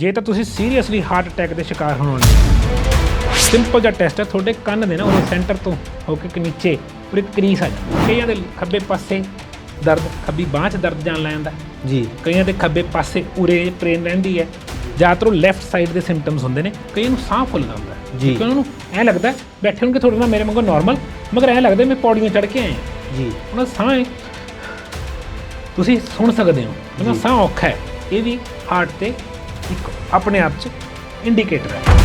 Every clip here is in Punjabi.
ਜੇ ਤਾਂ ਤੁਸੀਂ ਸੀਰੀਅਸਲੀ ਹਾਰਟ ਅਟੈਕ ਦੇ ਸ਼ਿਕਾਰ ਹੋਣ ਵਾਲੇ ਸਿੰਪਲ ਜਿਹਾ ਟੈਸਟ ਹੈ ਤੁਹਾਡੇ ਕੰਨ ਦੇ ਨਾ ਉਹ ਸੈਂਟਰ ਤੋਂ ਹੋ ਕੇ ਕਿ ਨੀਚੇ ਪਰ ਇੱਕ ਕਰੀਸ ਆ ਕਈਆਂ ਦੇ ਖੱਬੇ ਪਾਸੇ ਦਰਦ ਖੱਬੀ ਬਾਂਹ 'ਚ ਦਰਦ ਜਾਣ ਲੱਗ ਜਾਂਦਾ ਜੀ। ਕਈਆਂ ਦੇ ਖੱਬੇ ਪਾਸੇ ਉਰੇ ਪ੍ਰੇਨ ਰਹਿੰਦੀ ਹੈ। ਜ਼ਿਆਦਾਤਰ ਉਹ ਲੈਫਟ ਸਾਈਡ ਦੇ ਸਿੰਪਟਮਸ ਹੁੰਦੇ ਨੇ। ਕਈਆਂ ਨੂੰ ਸਾਹ ਫੁੱਲਦਾ ਹੁੰਦਾ ਜੀ। ਕਿਉਂਕਿ ਉਹਨਾਂ ਨੂੰ ਐ ਲੱਗਦਾ ਬੈਠੇ ਹੋਣਗੇ ਥੋੜਾ ਨਾ ਮੇਰੇ ਵਾਂਗੂ ਨਾਰਮਲ ਮਗਰ ਐ ਲੱਗਦਾ ਮੈਂ ਪੌੜੀਆਂ ਚੜ੍ਹ ਕੇ ਹਾਂ। ਜੀ। ਉਹਨਾਂ ਸਾਹ ਹੈ ਤੁਸੀਂ ਸੁਣ ਸਕਦੇ ਹੋ ਉਹਨਾਂ। ਸਾਹ ਔਖਾ ਹੈ। ਇਹ ਵੀ ਹਾਰਟ ਤੇ ਇੱਕ ਆਪਣੇ ਆਪ 'ਚ ਇੰਡੀਕੇਟਰ ਹੈ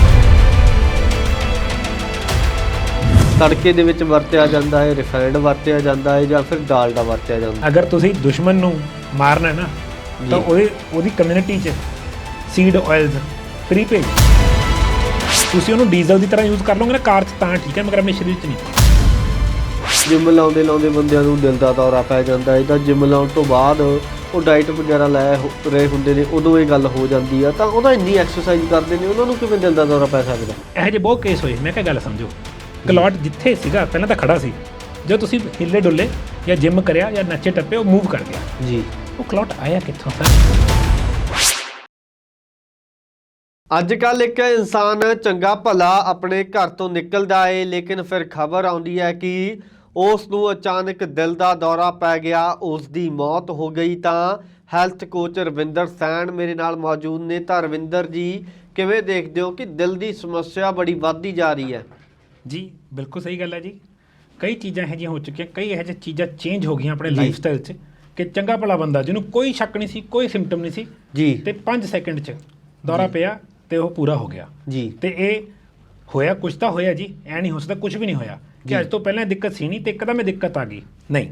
ਤੜਕੇ ਦੇ ਵਿੱਚ ਵਰਤਿਆ ਜਾਂਦਾ ਹੈ ਰਿਫਾਈਨਡ ਵਰਤਿਆ ਜਾਂਦਾ ਹੈ ਜਾਂ ਫਿਰ ਡਾਲਡਾ ਵਰਤਿਆ ਜਾਂਦਾ ਹੈ? ਅਗਰ ਤੁਸੀਂ ਦੁਸ਼ਮਣ ਨੂੰ ਮਾਰਨਾ ਹੈ ਨਾ ਤਾਂ। ਉਹਦੇ ਉਹਦੀ ਕਮਿਊਨਿਟੀ 'ਚ ਸੀਡ ਆਇਲਸ ਫ੍ਰੀ ਭੇਜ ਤੁਸੀਂ ਉਹਨੂੰ ਡੀਜ਼ਲ ਦੀ ਤਰ੍ਹਾਂ ਯੂਜ਼ ਕਰ ਲਓਗੇ ਨਾ ਕਾਰ 'ਚ ਤਾਂ ਠੀਕ ਹੈ ਮਗਰ ਆਪਣੇ ਸਰੀਰ 'ਚ ਨਹੀਂ ਜਿਮ ਲਾਉਂਦੇ ਲਾਉਂਦੇ ਬੰਦਿਆਂ ਨੂੰ ਦਿਲ ਦਾ ਦੌਰਾ ਪੈ ਜਾਂਦਾ ਹੈ ਤਾਂ ਜਿਮ ਲਾਉਣ ਤੋਂ ਬਾਅਦ ਉਹ ਡਾਈਟ ਵਗੈਰਾ ਲੈ ਹੋ- ਰਹੇ ਹੁੰਦੇ ਨੇ ਉਦੋਂ ਇਹ ਗੱਲ ਹੋ ਜਾਂਦੀ ਆ। ਤਾਂ ਉਹਦਾ ਇੰਨੀ ਐਕਸਰਸਾਈਜ਼ ਕਰਦੇ ਨੇ ਉਹਨਾਂ ਨੂੰ ਕਿਵੇਂ ਦਿਲ ਦਾ ਦੌਰਾ ਪੈ ਸਕਦਾ? ਇਹੋ ਜਿਹੇ ਬਹੁਤ ਕੇਸ ਹੋਏ ਮੈਂ ਕਿਹਾ ਗੱਲ ਸਮਝੋ। ਕਲੌਟ ਜਿੱਥੇ ਸੀਗਾ ਪਹਿਲਾਂ ਤਾਂ ਖੜਾ ਸੀ। ਜਦੋਂ ਤੁਸੀਂ ਹਿੱਲੇ ਡੁੱਲੇ ਜਾਂ ਜਿਮ ਕਰਿਆ ਜਾਂ ਨੱਚੇ ਟੱਪੇ ਉਹ ਮੂਵ ਕਰ ਗਿਆ। ਜੀ। ਉਹ ਕਲੌਟ ਆਇਆ ਕਿੱਥੋਂ ਸਰ ਅੱਜ ਕੱਲ ਇੱਕ ਇਨਸਾਨ ਚੰਗਾ ਭਲਾ ਆਪਣੇ ਘਰ ਤੋਂ ਨਿਕਲਦਾ ਏ ਲੇਕਿਨ ਫਿਰ ਖਬਰ ਆਉਂਦੀ ਹੈ ਕਿ ਉਸ ਨੂੰ ਅਚਾਨਕ ਦਿਲ ਦਾ ਦੌਰਾ ਪੈ ਗਿਆ ਉਸ ਦੀ ਮੌਤ ਹੋ ਗਈ ਤਾਂ ਹੈਲਥ ਕੋਚ ਰਵਿੰਦਰ ਸੈਣ ਮੇਰੇ ਨਾਲ ਮੌਜੂਦ ਨੇ। ਤਾਂ ਰਵਿੰਦਰ ਜੀ ਕਿਵੇਂ ਦੇਖਦੇ ਹੋ ਕਿ ਦਿਲ ਦੀ ਸਮੱਸਿਆ ਬੜੀ ਵੱਧਦੀ ਜਾ ਰਹੀ ਹੈ? ਜੀ ਬਿਲਕੁਲ ਸਹੀ ਗੱਲ ਹੈ ਜੀ। ਕਈ ਚੀਜ਼ਾਂ ਇਹੋ ਜਿਹੀਆਂ ਹੋ ਚੁੱਕੀਆਂ ਕਈ ਇਹੋ ਜਿਹੀਆਂ ਚੀਜ਼ਾਂ ਚੇਂਜ ਹੋ ਗਈਆਂ ਆਪਣੇ। ਲਾਈਫ ਸਟਾਈਲ 'ਚ ਕਿ ਚੰਗਾ ਭਲਾ ਬੰਦਾ ਜਿਹਨੂੰ ਕੋਈ ਸ਼ੱਕ ਨਹੀਂ ਸੀ ਕੋਈ ਸਿੰਪਟਮ ਨਹੀਂ ਸੀ ਜੀ। ਤੇ 5 ਸੈਕਿੰਡ 'ਚ ਦੌਰਾ ਪਿਆ ਤੇ ਉਹ ਪੂਰਾ ਹੋ ਗਿਆ। ਜੀ। ਤੇ ਇਹ ਹੋਇਆ ਕੁਝ ਤਾਂ ਹੋਇਆ ਜੀ ਐ ਨਹੀਂ ਹੋ ਸਕਦਾ ਕੁਝ ਵੀ ਨਹੀਂ ਹੋਇਆ। ਕਿ ਅੱਜ ਤੋਂ ਪਹਿਲਾਂ ਦਿੱਕਤ ਸੀ ਨਹੀਂ ਤੇ ਇੱਕਦਮ ਇਹ ਦਿੱਕਤ ਆ ਗਈ। ਨਹੀਂ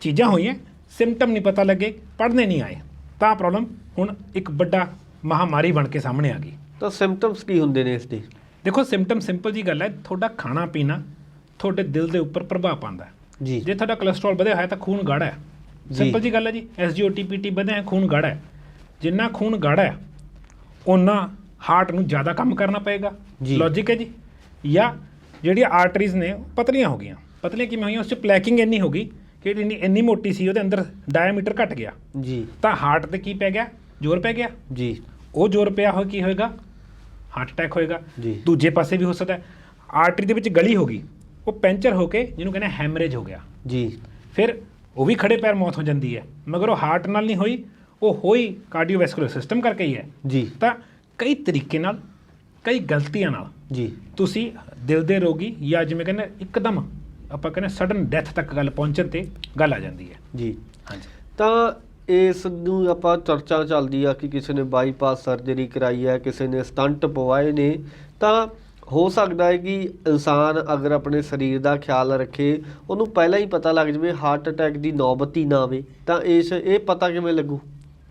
ਚੀਜ਼ਾਂ ਹੋਈਆਂ ਸਿੰਪਟਮ ਨਹੀਂ ਪਤਾ ਲੱਗੇ ਪੜ੍ਹਨੇ ਨਹੀਂ ਆਏ। ਤਾਂ ਪ੍ਰੋਬਲਮ ਹੁਣ ਇੱਕ ਵੱਡਾ ਮਹਾਮਾਰੀ ਬਣ ਕੇ ਸਾਹਮਣੇ ਆ ਗਈ। ਤਾਂ ਸਿੰਪਟਮਸ ਕੀ ਹੁੰਦੇ ਨੇ ਇਸ ਦੇ? ਦੇਖੋ ਸਿੰਪਟਮ ਸਿੰਪਲ ਜੀ ਗੱਲ ਹੈ ਤੁਹਾਡਾ ਖਾਣਾ ਪੀਣਾ ਤੁਹਾਡੇ ਦਿਲ ਦੇ ਉੱਪਰ ਪ੍ਰਭਾਵ ਪਾਉਂਦਾ ਜੀ। ਜੇ ਤੁਹਾਡਾ ਕੋਲੇਸਟ੍ਰੋਲ ਵਧਿਆ ਹੋਇਆ ਤਾਂ ਖੂਨ ਗਾੜਾ ਹੈ। ਜੀ। ਸਿੰਪਲ ਜੀ ਗੱਲ ਹੈ ਜੀ ਐਸਜੀਓਟੀਪੀਟੀ ਵਧਿਆ ਹੈ ਖੂਨ ਗਾੜਾ ਹੈ। ਜਿੰਨਾ ਖੂਨ ਗਾੜਾ ਹੈ ਉਹਨਾਂ ਹਾਰਟ ਨੂੰ ਜ਼ਿਆਦਾ ਕੰਮ ਕਰਨਾ ਪਏਗਾ। ਜੀ। ਲੌਜੀਕ ਹੈ ਜੀ। ਜਾਂ ਜਿਹੜੀਆਂ ਆਰਟਰੀਜ਼ ਨੇ ਉਹ ਪਤਲੀਆਂ ਹੋ ਗਈਆਂ। ਪਤਲੀਆਂ ਕਿਵੇਂ ਹੋਈਆਂ? ਉਸ 'ਚ ਪਲੈਕਿੰਗ ਇੰਨੀ ਹੋ ਗਈ ਕਿ ਇੰਨੀ ਇੰਨੀ ਮੋਟੀ ਸੀ ਉਹਦੇ ਅੰਦਰ ਡਾਇਆਮੀਟਰ ਘਟ ਗਿਆ। ਜੀ। ਤਾਂ ਹਾਰਟ ਤੇ ਕੀ ਪੈ ਗਿਆ? ਜ਼ੋਰ ਪੈ ਗਿਆ। ਜੀ। ਉਹ ਜ਼ੋਰ ਪਿਆ ਹੋਇਆ ਕੀ ਹੋਏਗਾ? ਹਾਰਟ ਅਟੈਕ ਹੋਏਗਾ। ਜੀ। ਦੂਜੇ ਪਾਸੇ ਵੀ ਹੋ ਸਕਦਾ ਆਰਟਰੀ ਦੇ ਵਿੱਚ ਗਲੀ ਹੋ ਗਈ। ਉਹ ਪੈਂਚਰ ਹੋ ਕੇ ਜਿਹਨੂੰ ਕਹਿੰਦੇ ਹੈਮਰੇਜ ਹੋ ਗਿਆ। ਜੀ। ਫਿਰ ਉਹ ਵੀ ਖੜੇ ਪੈਰ ਮੌਤ ਹੋ ਜਾਂਦੀ ਹੈ। ਮਗਰ ਉਹ ਹਾਰਟ ਨਾਲ ਨਹੀਂ ਹੋਈ ਉਹ ਹੋਈ ਕਾਰਡੀਓਵੈਸਕੂਲਰ ਸਿਸਟਮ ਕਰਕੇ ਹੀ ਹੈ। ਜੀ। ਤਾਂ ਕਈ ਤਰੀਕੇ ਨਾਲ ਕਈ ਗਲਤੀਆਂ ਨਾਲ ਜੀ। ਤੁਸੀਂ ਦਿਲ ਦੇ ਰੋਗੀ ਜਾਂ ਜਿਵੇਂ ਕਹਿੰਦੇ ਇੱਕਦਮ ਆਪਾਂ ਕਹਿੰਦੇ ਸਡਨ ਡੈਥ ਤੱਕ ਗੱਲ ਪਹੁੰਚਣ ਤੇ ਗੱਲ ਆ ਜਾਂਦੀ ਹੈ। ਜੀ। ਹਾਂਜੀ। ਤਾਂ ਇਸ ਨੂੰ ਆਪਾਂ ਚਰਚਾ ਚੱਲਦੀ ਆ ਕਿ ਕਿਸੇ ਨੇ ਬਾਈਪਾਸ ਸਰਜਰੀ ਕਰਾਈ ਹੈ ਕਿਸੇ ਨੇ ਸਟੰਟ ਪਵਾਏ ਨੇ ਤਾਂ ਹੋ ਸਕਦਾ ਹੈ ਕਿ ਇਨਸਾਨ ਅਗਰ ਆਪਣੇ ਸਰੀਰ ਦਾ ਖਿਆਲ ਰੱਖੇ ਉਹਨੂੰ ਪਹਿਲਾਂ ਹੀ ਪਤਾ ਲੱਗ ਜਾਵੇ ਹਾਰਟ ਅਟੈਕ ਦੀ ਨੌਬਤ ਹੀ ਨਾ ਆਵੇ ਤਾਂ ਇਸ ਇਹ ਪਤਾ ਕਿਵੇਂ ਲੱਗੂ?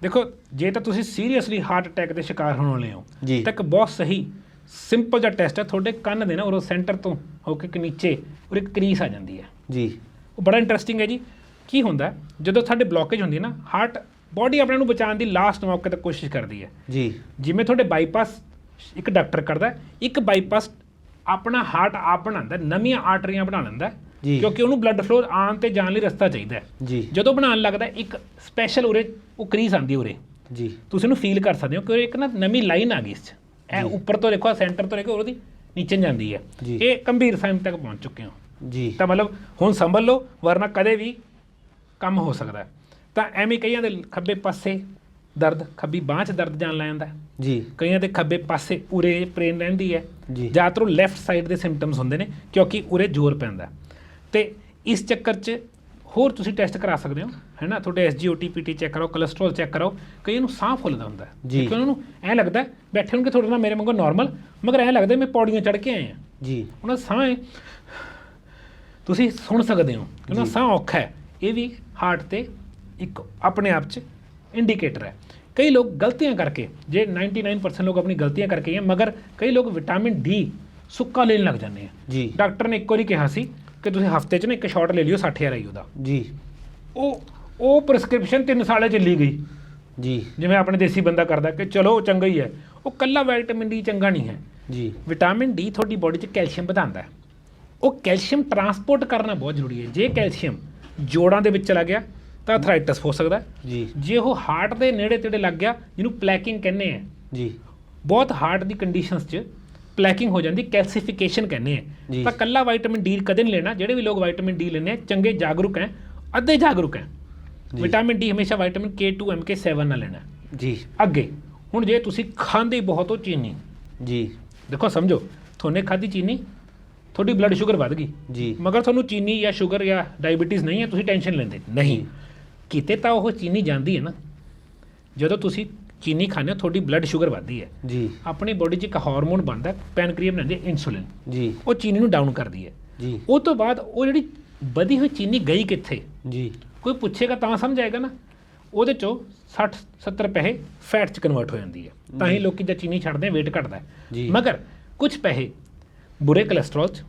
ਦੇਖੋ ਜੇ ਤਾਂ ਤੁਸੀਂ ਸੀਰੀਅਸਲੀ ਹਾਰਟ ਅਟੈਕ ਦੇ ਸ਼ਿਕਾਰ ਹੋਣ ਵਾਲੇ ਹੋ। ਤਾਂ ਇੱਕ ਬਹੁਤ ਸਹੀ ਸਿੰਪਲ ਜਿਹਾ ਟੈਸਟ ਹੈ ਤੁਹਾਡੇ ਕੰਨ ਦੇ ਨਾ ਉਹ ਸੈਂਟਰ ਤੋਂ ਹੋ ਕੇ ਕਿ ਨੀਚੇ ਉਹ ਇੱਕ ਕਰੀਸ ਆ ਜਾਂਦੀ ਹੈ। ਜੀ। ਉਹ ਬੜਾ ਇੰਟਰਸਟਿੰਗ ਹੈ ਜੀ। ਕੀ ਹੁੰਦਾ? ਜਦੋਂ ਸਾਡੇ ਬਲੋਕੇਜ ਹੁੰਦੀ ਹੈ ਨਾ ਹਾਰਟ ਬਾਡੀ ਆਪਣੇ ਨੂੰ ਬਚਾਉਣ ਦੀ ਲਾਸਟ ਮੌਕੇ ਤੱਕ ਕੋਸ਼ਿਸ਼ ਕਰਦੀ ਹੈ। ਜੀ। ਜਿਵੇਂ ਤੁਹਾਡੇ ਬਾਈਪਾਸ ਇੱਕ ਡਾਕਟਰ ਕਰਦਾ ਇੱਕ ਬਾਈਪਾਸ ਆਪਣਾ ਹਾਰਟ ਆਪ ਬਣਾਉਂਦਾ ਨਵੀਆਂ ਆਰਟਰੀਆਂ ਬਣਾ ਲੈਂਦਾ। ਕਿਉਂਕਿ ਉਹਨੂੰ ਬਲੱਡ ਫਲੋ ਆਉਣ ਤੇ ਜਾਣ ਲਈ ਰਸਤਾ ਚਾਹੀਦਾ ਹੈ। ਜੀ। ਜਦੋਂ ਬਣਾਉਣ ਲੱਗਦਾ ਇੱਕ ਸਪੈਸ਼ਲ ਉਰੇ ਉਹ ਕਰੀਸ ਆਂਦੀ ਉਰੇ। ਜੀ। ਤੁਸੀਂ ਇਹਨੂੰ ਫੀਲ ਕਰ ਸਕਦੇ ਹੋ ਕਿ ਇੱਕ ਨਾ ਨਵੀਂ ਲਾਈਨ ਆ ਗਈ ਇਸ 'ਚ। ਇਹ ਜੀ। ਉੱਪਰ ਤੋਂ ਦੇਖੋ ਸੈਂਟਰ ਤੋਂ ਲੈ ਕੇ ਉਹਦੀ ਨੀਚੇ ਜਾਂਦੀ ਹੈ ਜੀ। ਇਹ ਗੰਭੀਰ ਸਾਈਨ ਤੱਕ ਪਹੁੰਚ ਚੁੱਕੇ ਹੋ ਜੀ ਤਾਂ ਮਤਲਬ ਹੁਣ ਸੰਭਲ ਲਓ ਵਰਨਾ ਕਦੇ ਵੀ ਕੰਮ ਹੋ ਸਕਦਾ। ਤਾਂ ਐਵੇਂ ਕਈਆਂ ਦੇ ਖੱਬੇ ਪਾਸੇ ਦਰਦ ਖੱਬੀ ਬਾਂਹ 'ਚ ਦਰਦ ਜਾਣ ਲੱਗ ਜਾਂਦਾ। ਜੀ ਕਈਆਂ ਦੇ ਖੱਬੇ ਪਾਸੇ ਉਰੇ ਪ੍ਰੇਨ ਰਹਿੰਦੀ ਹੈ ਜੀ। ਜ਼ਿਆਦਾਤਰ ਉਹ ਲੈਫਟ ਸਾਈਡ ਦੇ ਸਿੰਪਟਮਸ ਹੁੰਦੇ ਨੇ ਕਿਉਂਕਿ ਉਰੇ ਜ਼ੋਰ ਪੈਂਦਾ। ਤੇ ਇਸ ਚੱਕਰ 'ਚ ਹੋਰ ਤੁਸੀਂ ਟੈਸਟ ਕਰਾ ਸਕਦੇ ਹੋ ਹੈ ਨਾ ਤੁਹਾਡੇ ਐਸਜੀਓਟੀਪੀਟੀ ਚੈੱਕ ਕਰੋ ਕੋਲੇਸਟ੍ਰੋਲ ਚੈੱਕ ਕਰੋ ਕਈਆਂ ਨੂੰ ਸਾਹ ਫੁੱਲਦਾ ਹੁੰਦਾ ਜੀ। ਕਿਉਂਕਿ ਉਹਨਾਂ ਨੂੰ ਐਂ ਲੱਗਦਾ ਬੈਠੇ ਹੋਣਗੇ ਥੋੜਾ ਨਾ ਮੇਰੇ ਵਾਂਗੂ ਨਾਰਮਲ ਮਗਰ ਐਂ ਲੱਗਦਾ ਮੈਂ ਪੌੜੀਆਂ ਚੜ੍ਹ ਕੇ ਆਏ ਹਾਂ ਜੀ। ਉਹਨਾਂ ਸਾਹ ਹੈ ਤੁਸੀਂ ਸੁਣ ਸਕਦੇ ਹੋ ਕਿ ਉਹਨਾਂ ਜੀ। ਸਾਹ ਔਖਾ ਹੈ। ਇਹ ਵੀ ਹਾਰਟ ਤੇ ਇੱਕ ਆਪਣੇ ਆਪ 'ਚ ਇੰਡੀਕੇਟਰ ਹੈ। ਕਈ ਲੋਕ ਗਲਤੀਆਂ ਕਰਕੇ ਜੇ 99% ਲੋਕ ਆਪਣੀ ਗਲਤੀਆਂ ਕਰਕੇ ਹੈ ਮਗਰ ਕਈ ਲੋਕ ਵਿਟਾਮਿਨ ਡੀ ਸੁੱਕਾ ਲੈਣ ਲੱਗ ਜਾਂਦੇ ਆ। ਜੀ। ਡਾਕਟਰ ਨੇ ਇੱਕ ਵਾਰੀ ਕਿਹਾ ਸੀ ਕਿ ਤੁਸੀਂ ਹਫ਼ਤੇ 'ਚ ਨਾ ਇੱਕ ਸ਼ਾਟ ਲੈ ਲਿਓ 60000 ਆਈ ਉਹਦਾ। ਜੀ। ਉਹ ਉਹ ਪ੍ਰੈਸਕ੍ਰਿਪਸ਼ਨ 3 ਸਾਲੇ ਚੱਲੀ ਗਈ। ਜੀ। ਜਿਵੇਂ ਆਪਣੇ ਦੇਸੀ ਬੰਦਾ ਕਰਦਾ ਕਿ ਚਲੋ ਚੰਗਾ ਹੀ ਹੈ। ਉਹ ਕੱਲਾ ਵਿਟਾਮਿਨ ਡੀ ਚੰਗਾ ਨਹੀਂ ਹੈ। ਜੀ। ਵਿਟਾਮਿਨ ਡੀ ਤੁਹਾਡੀ ਬੋਡੀ 'ਚ ਕੈਲਸ਼ੀਅਮ ਵਧਾਉਂਦਾ ਹੈ। ਉਹ ਕੈਲਸ਼ੀਅਮ ਟਰਾਂਸਪੋਰਟ ਕਰਨਾ ਬਹੁਤ ਜ਼ਰੂਰੀ ਹੈ। ਜੇ ਕੈਲਸ਼ੀਅਮ ਜੋੜਾਂ ਦੇ ਵਿੱਚ ਚਲਾ ਗਿਆ ਤਾਂ ਆਰਥਰਾਈਟਸ ਹੋ ਸਕਦਾ ਹੈ। ਜੀ। ਜੇ ਉਹ ਹਾਰਟ ਦੇ ਨੇੜੇ ਤੇੜੇ ਲੱਗ ਗਿਆ ਜਿਹਨੂੰ ਪਲੈਕਿੰਗ ਕਹਿੰਦੇ ਆ ਜੀ। ਬਹੁਤ ਹਾਰਟ ਦੀ ਕੰਡੀਸ਼ਨਸ 'ਚ ਪਲੈਕਿੰਗ ਹੋ ਜਾਂਦੀ ਕੈਲਸੀਫਿਕੇਸ਼ਨ ਕਹਿੰਦੇ। ਆ। ਤਾਂ ਕੱਲਾ ਵਿਟਾਮਿਨ ਡੀ ਕਦੇ ਨਹੀਂ ਲੈਣਾ ਜਿਹੜੇ ਵੀ ਲੋਕ ਵਿਟਾਮਿਨ ਡੀ ਲੈਂਦੇ ਆ ਚੰਗੇ ਜਾਗਰੂਕ ਹੈ ਅੱਧੇ ਜਾਗਰੂਕ ਹੈ। ਵਿਟਾਮਿਨ ਡੀ ਹਮੇਸ਼ਾ ਵਿਟਾਮਿਨ K2 MK7 ਨਾਲ ਲੈਣਾ। ਜੀ। ਅੱਗੇ ਹੁਣ ਜੇ ਤੁਸੀਂ ਖਾਂਦੇ ਬਹੁਤ ਹੋ ਚੀਨੀ। ਜੀ। ਦੇਖੋ ਸਮਝੋ ਤੁਹਾਨੇ ਖਾਧੀ ਚੀਨੀ ਤੁਹਾਡੀ ਬਲੱਡ ਸ਼ੂਗਰ ਵੱਧ ਗਈ। ਜੀ। ਮਗਰ ਤੁਹਾਨੂੰ ਚੀਨੀ ਜਾਂ ਸ਼ੂਗਰ ਜਾਂ ਡਾਇਬੀਟੀਜ਼ ਨਹੀਂ ਹੈ ਤੁਸੀਂ ਟੈਨਸ਼ਨ ਲੈਂਦੇ। ਨਹੀਂ। ਕਿਤੇ ਤਾਂ ਉਹ ਚੀਨੀ ਜਾਂਦੀ ਹੈ ਨਾ। ਜਦੋਂ ਤੁਸੀਂ ਚੀਨੀ ਖਾਂਦੇ ਹੋ ਤੁਹਾਡੀ ਬਲੱਡ ਸ਼ੂਗਰ ਵੱਧਦੀ ਹੈ। ਜੀ। ਆਪਣੀ ਬੋਡੀ 'ਚ ਇੱਕ ਹਾਰਮੋਨ ਬਣਦਾ ਪੈਨਕ੍ਰੀਅਸ ਬਣਾਉਂਦੀ ਹੈ ਇਨਸੂਲਿਨ ਜੀ। ਉਹ ਚੀਨੀ ਨੂੰ ਡਾਊਨ ਕਰਦੀ ਹੈ। ਜੀ। ਉਹ ਤੋਂ ਬਾਅਦ ਉਹ ਜਿਹੜੀ ਵਧੀ ਹੋਈ ਚੀਨੀ ਗਈ ਕਿੱਥੇ? ਜੀ। ਕੋਈ ਪੁੱਛੇਗਾ ਤਾਂ ਸਮਝ ਆਏਗਾ ਨਾ। ਉਹਦੇ ਚੋਂ 60 70 ਪੈਸੇ ਫੈਟ ਚ ਕਨਵਰਟ ਹੋ ਜਾਂਦੀ ਹੈ। ਤਾਂ ਹੀ ਲੋਕੀ ਜਦ ਚੀਨੀ ਛੱਡਦੇ weight ਘਟਦਾ ਜੀ। ਹੈ ਮਗਰ ਕੁਝ ਪੈਸੇ ਬੁਰੇ ਕੋਲੇਸਟ੍ਰੋਲ ਚ